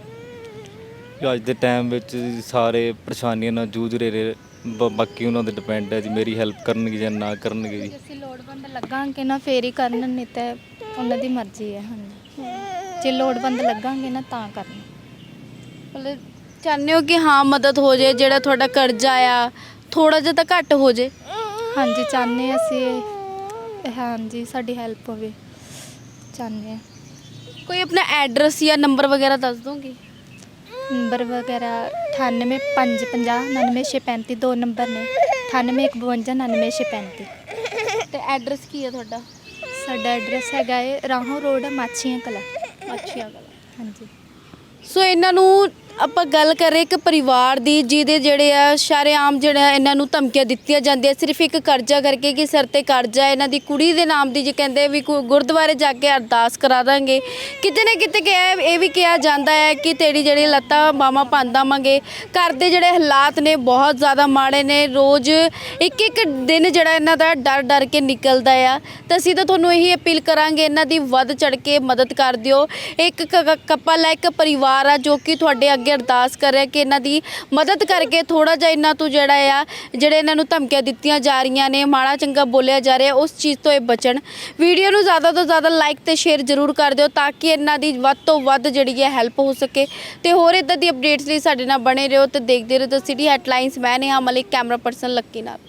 ਅੱਜ ਦੇ ਟਾਈਮ ਵਿੱਚ ਸਾਰੇ ਪਰੇਸ਼ਾਨੀਆਂ ਨਾਲ ਜੂਝ ਰਹੇ ਨੇ। ਬ- ਬਾਕੀ ਉਹਨਾਂ ਦੇ ਡਿਪੈਂਡ ਹੈ ਜੀ ਮੇਰੀ ਹੈਲਪ ਕਰਨਗੇ ਜਾਂ ਨਾ ਕਰਨਗੇ ਜੀ। ਜੇ ਅਸੀਂ ਲੋੜਵੰਦ ਲੱਗਾਂਗੇ ਨਾ ਫੇਰ ਹੀ ਕਰਨ ਨਹੀਂ ਤਾਂ ਉਹਨਾਂ ਦੀ ਮਰਜ਼ੀ ਹੈ ਹਾਂਜੀ। ਜੇ ਲੋੜਵੰਦ ਲੱਗਾਂਗੇ ਨਾ ਤਾਂ ਕਰਨੀ। ਮਤਲਬ ਚਾਹੁੰਦੇ ਹੋ ਕਿ ਹਾਂ ਮਦਦ ਹੋ ਜਾਏ ਜਿਹੜਾ ਤੁਹਾਡਾ ਕਰਜ਼ਾ ਆ ਥੋੜਾ ਜਿਹਾ ਤਾਂ ਘੱਟ ਹੋ ਜਾਏ? ਹਾਂਜੀ ਚਾਹੁੰਦੇ ਹਾਂ ਅਸੀਂ ਹਾਂਜੀ ਸਾਡੀ ਹੈਲਪ ਹੋਵੇ। ਚਾਹੁੰਦੇ ਹਾਂ। ਕੋਈ ਆਪਣਾ ਐਡਰੈਸ ਜਾਂ ਨੰਬਰ ਵਗੈਰਾ ਦੱਸ ਦੋਗੇ? ਨੰਬਰ ਵਗੈਰਾ 9850599635 ਦੋ ਨੰਬਰ ਨੇ। 9815599635 ਤੇ ਐਡਰੈਸ ਕੀ ਹੈ ਤੁਹਾਡਾ? ਸਾਡਾ ਐਡਰੈਸ ਹੈਗਾ ਹੈ ਰਾਹੋਂ ਰੋਡ ਮਾਛੀਆਂ ਕਲਾ। ਅੱਛਾ ਹਾਂਜੀ। ਸੋ ਇਹਨਾਂ ਨੂੰ ਆਪਾਂ ਗੱਲ ਕਰ ਰਹੇ ਇੱਕ ਪਰਿਵਾਰ ਦੀ, ਜਿਹਦੇ ਜਿਹੜੇ ਆ ਸ਼ਰੇਆਮ ਜਿਹੜਾ ਇਹਨਾਂ ਨੂੰ ਧਮਕੀਆਂ ਦਿੱਤੀਆਂ ਜਾਂਦੀਆਂ, ਸਿਰਫ ਇੱਕ ਕਰਜ਼ਾ ਕਰਕੇ ਕਿ ਸਿਰ ਤੇ ਕਰਜ਼ਾ ਹੈ। ਇਹਨਾਂ ਦੀ ਕੁੜੀ ਦੇ ਨਾਮ ਦੀ ਜੇ ਕਹਿੰਦੇ ਵੀ ਕੋਈ ਗੁਰਦੁਆਰੇ ਜਾ ਕੇ ਅਰਦਾਸ ਕਰਾ ਦਾਂਗੇ। ਕਿਤੇ ਨਾ ਕਿਤੇ ਕਿਹਾ ਇਹ ਵੀ ਕਿਹਾ ਜਾਂਦਾ ਹੈ ਕਿ ਤੇਰੀ ਜਿਹੜੀ ਲੱਤਾਂ ਬਾਹਾਂ ਦੇਵਾਂਗੇ ਘਰ ਦੇ ਜਿਹੜੇ ਹਾਲਾਤ ਨੇ ਬਹੁਤ ਜ਼ਿਆਦਾ ਮਾੜੇ ਨੇ। ਰੋਜ਼ ਇੱਕ ਇੱਕ ਦਿਨ ਜਿਹੜਾ ਇਹਨਾਂ ਦਾ ਡਰ ਡਰ ਕੇ ਨਿਕਲਦਾ ਆ। ਤਾਂ ਅਸੀਂ ਤਾਂ ਤੁਹਾਨੂੰ ਇਹੀ ਅਪੀਲ ਕਰਾਂਗੇ, ਇਹਨਾਂ ਦੀ ਵੱਧ ਚੜ ਕੇ ਮਦਦ ਕਰ ਦਿਓ। ਇੱਕ ਕ ਕਪਲ ਹੈ ਇੱਕ ਪਰਿਵਾਰ ਆ ਜੋ ਕਿ ਤੁਹਾਡੇ ਅੱਗੇ ਅਰਦਾਸ ਕਰ ਰਿਹਾ ਕਿ ਇਹਨਾਂ ਦੀ ਮਦਦ ਕਰਕੇ ਥੋੜਾ ਜਿਹਾ ਇਹਨਾਂ ਤੋਂ ਜਿਹੜਾ ਆ, ਜਿਹੜੇ ਇਹਨਾਂ ਨੂੰ ਧਮਕੀਆਂ ਦਿੱਤੀਆਂ ਜਾ ਰਹੀਆਂ ਨੇ, ਮਾੜਾ ਚੰਗਾ ਬੋਲਿਆ ਜਾ ਰਿਹਾ, ਉਸ ਚੀਜ਼ ਤੋਂ ਇਹ ਬਚਣ। ਵੀਡੀਓ ਨੂੰ ਜ਼ਿਆਦਾ ਤੋਂ ਜ਼ਿਆਦਾ ਲਾਈਕ ਤੇ ਸ਼ੇਅਰ ਜ਼ਰੂਰ ਕਰ ਦਿਓ ਤਾਂ ਕਿ ਇਹਨਾਂ ਦੀ ਵੱਧ ਤੋਂ ਵੱਧ ਜਿਹੜੀ ਹੈ ਹੈਲਪ ਹੋ ਸਕੇ। ਤੇ ਹੋਰ ਇਦਾਂ ਦੀ ਅਪਡੇਟਸ ਲਈ ਸਾਡੇ ਨਾਲ ਬਣੇ ਰਹੋ ਤੇ ਦੇਖਦੇ ਰਹੋ ਦ ਸਿਟੀ ਹੈਡਲਾਈਨਸ ਮੈਂ ਨੇਹਾ ਮਲਿਕ ਕੈਮਰਾ ਪਰਸਨ ਲੱਕੀ ਨਾਲ।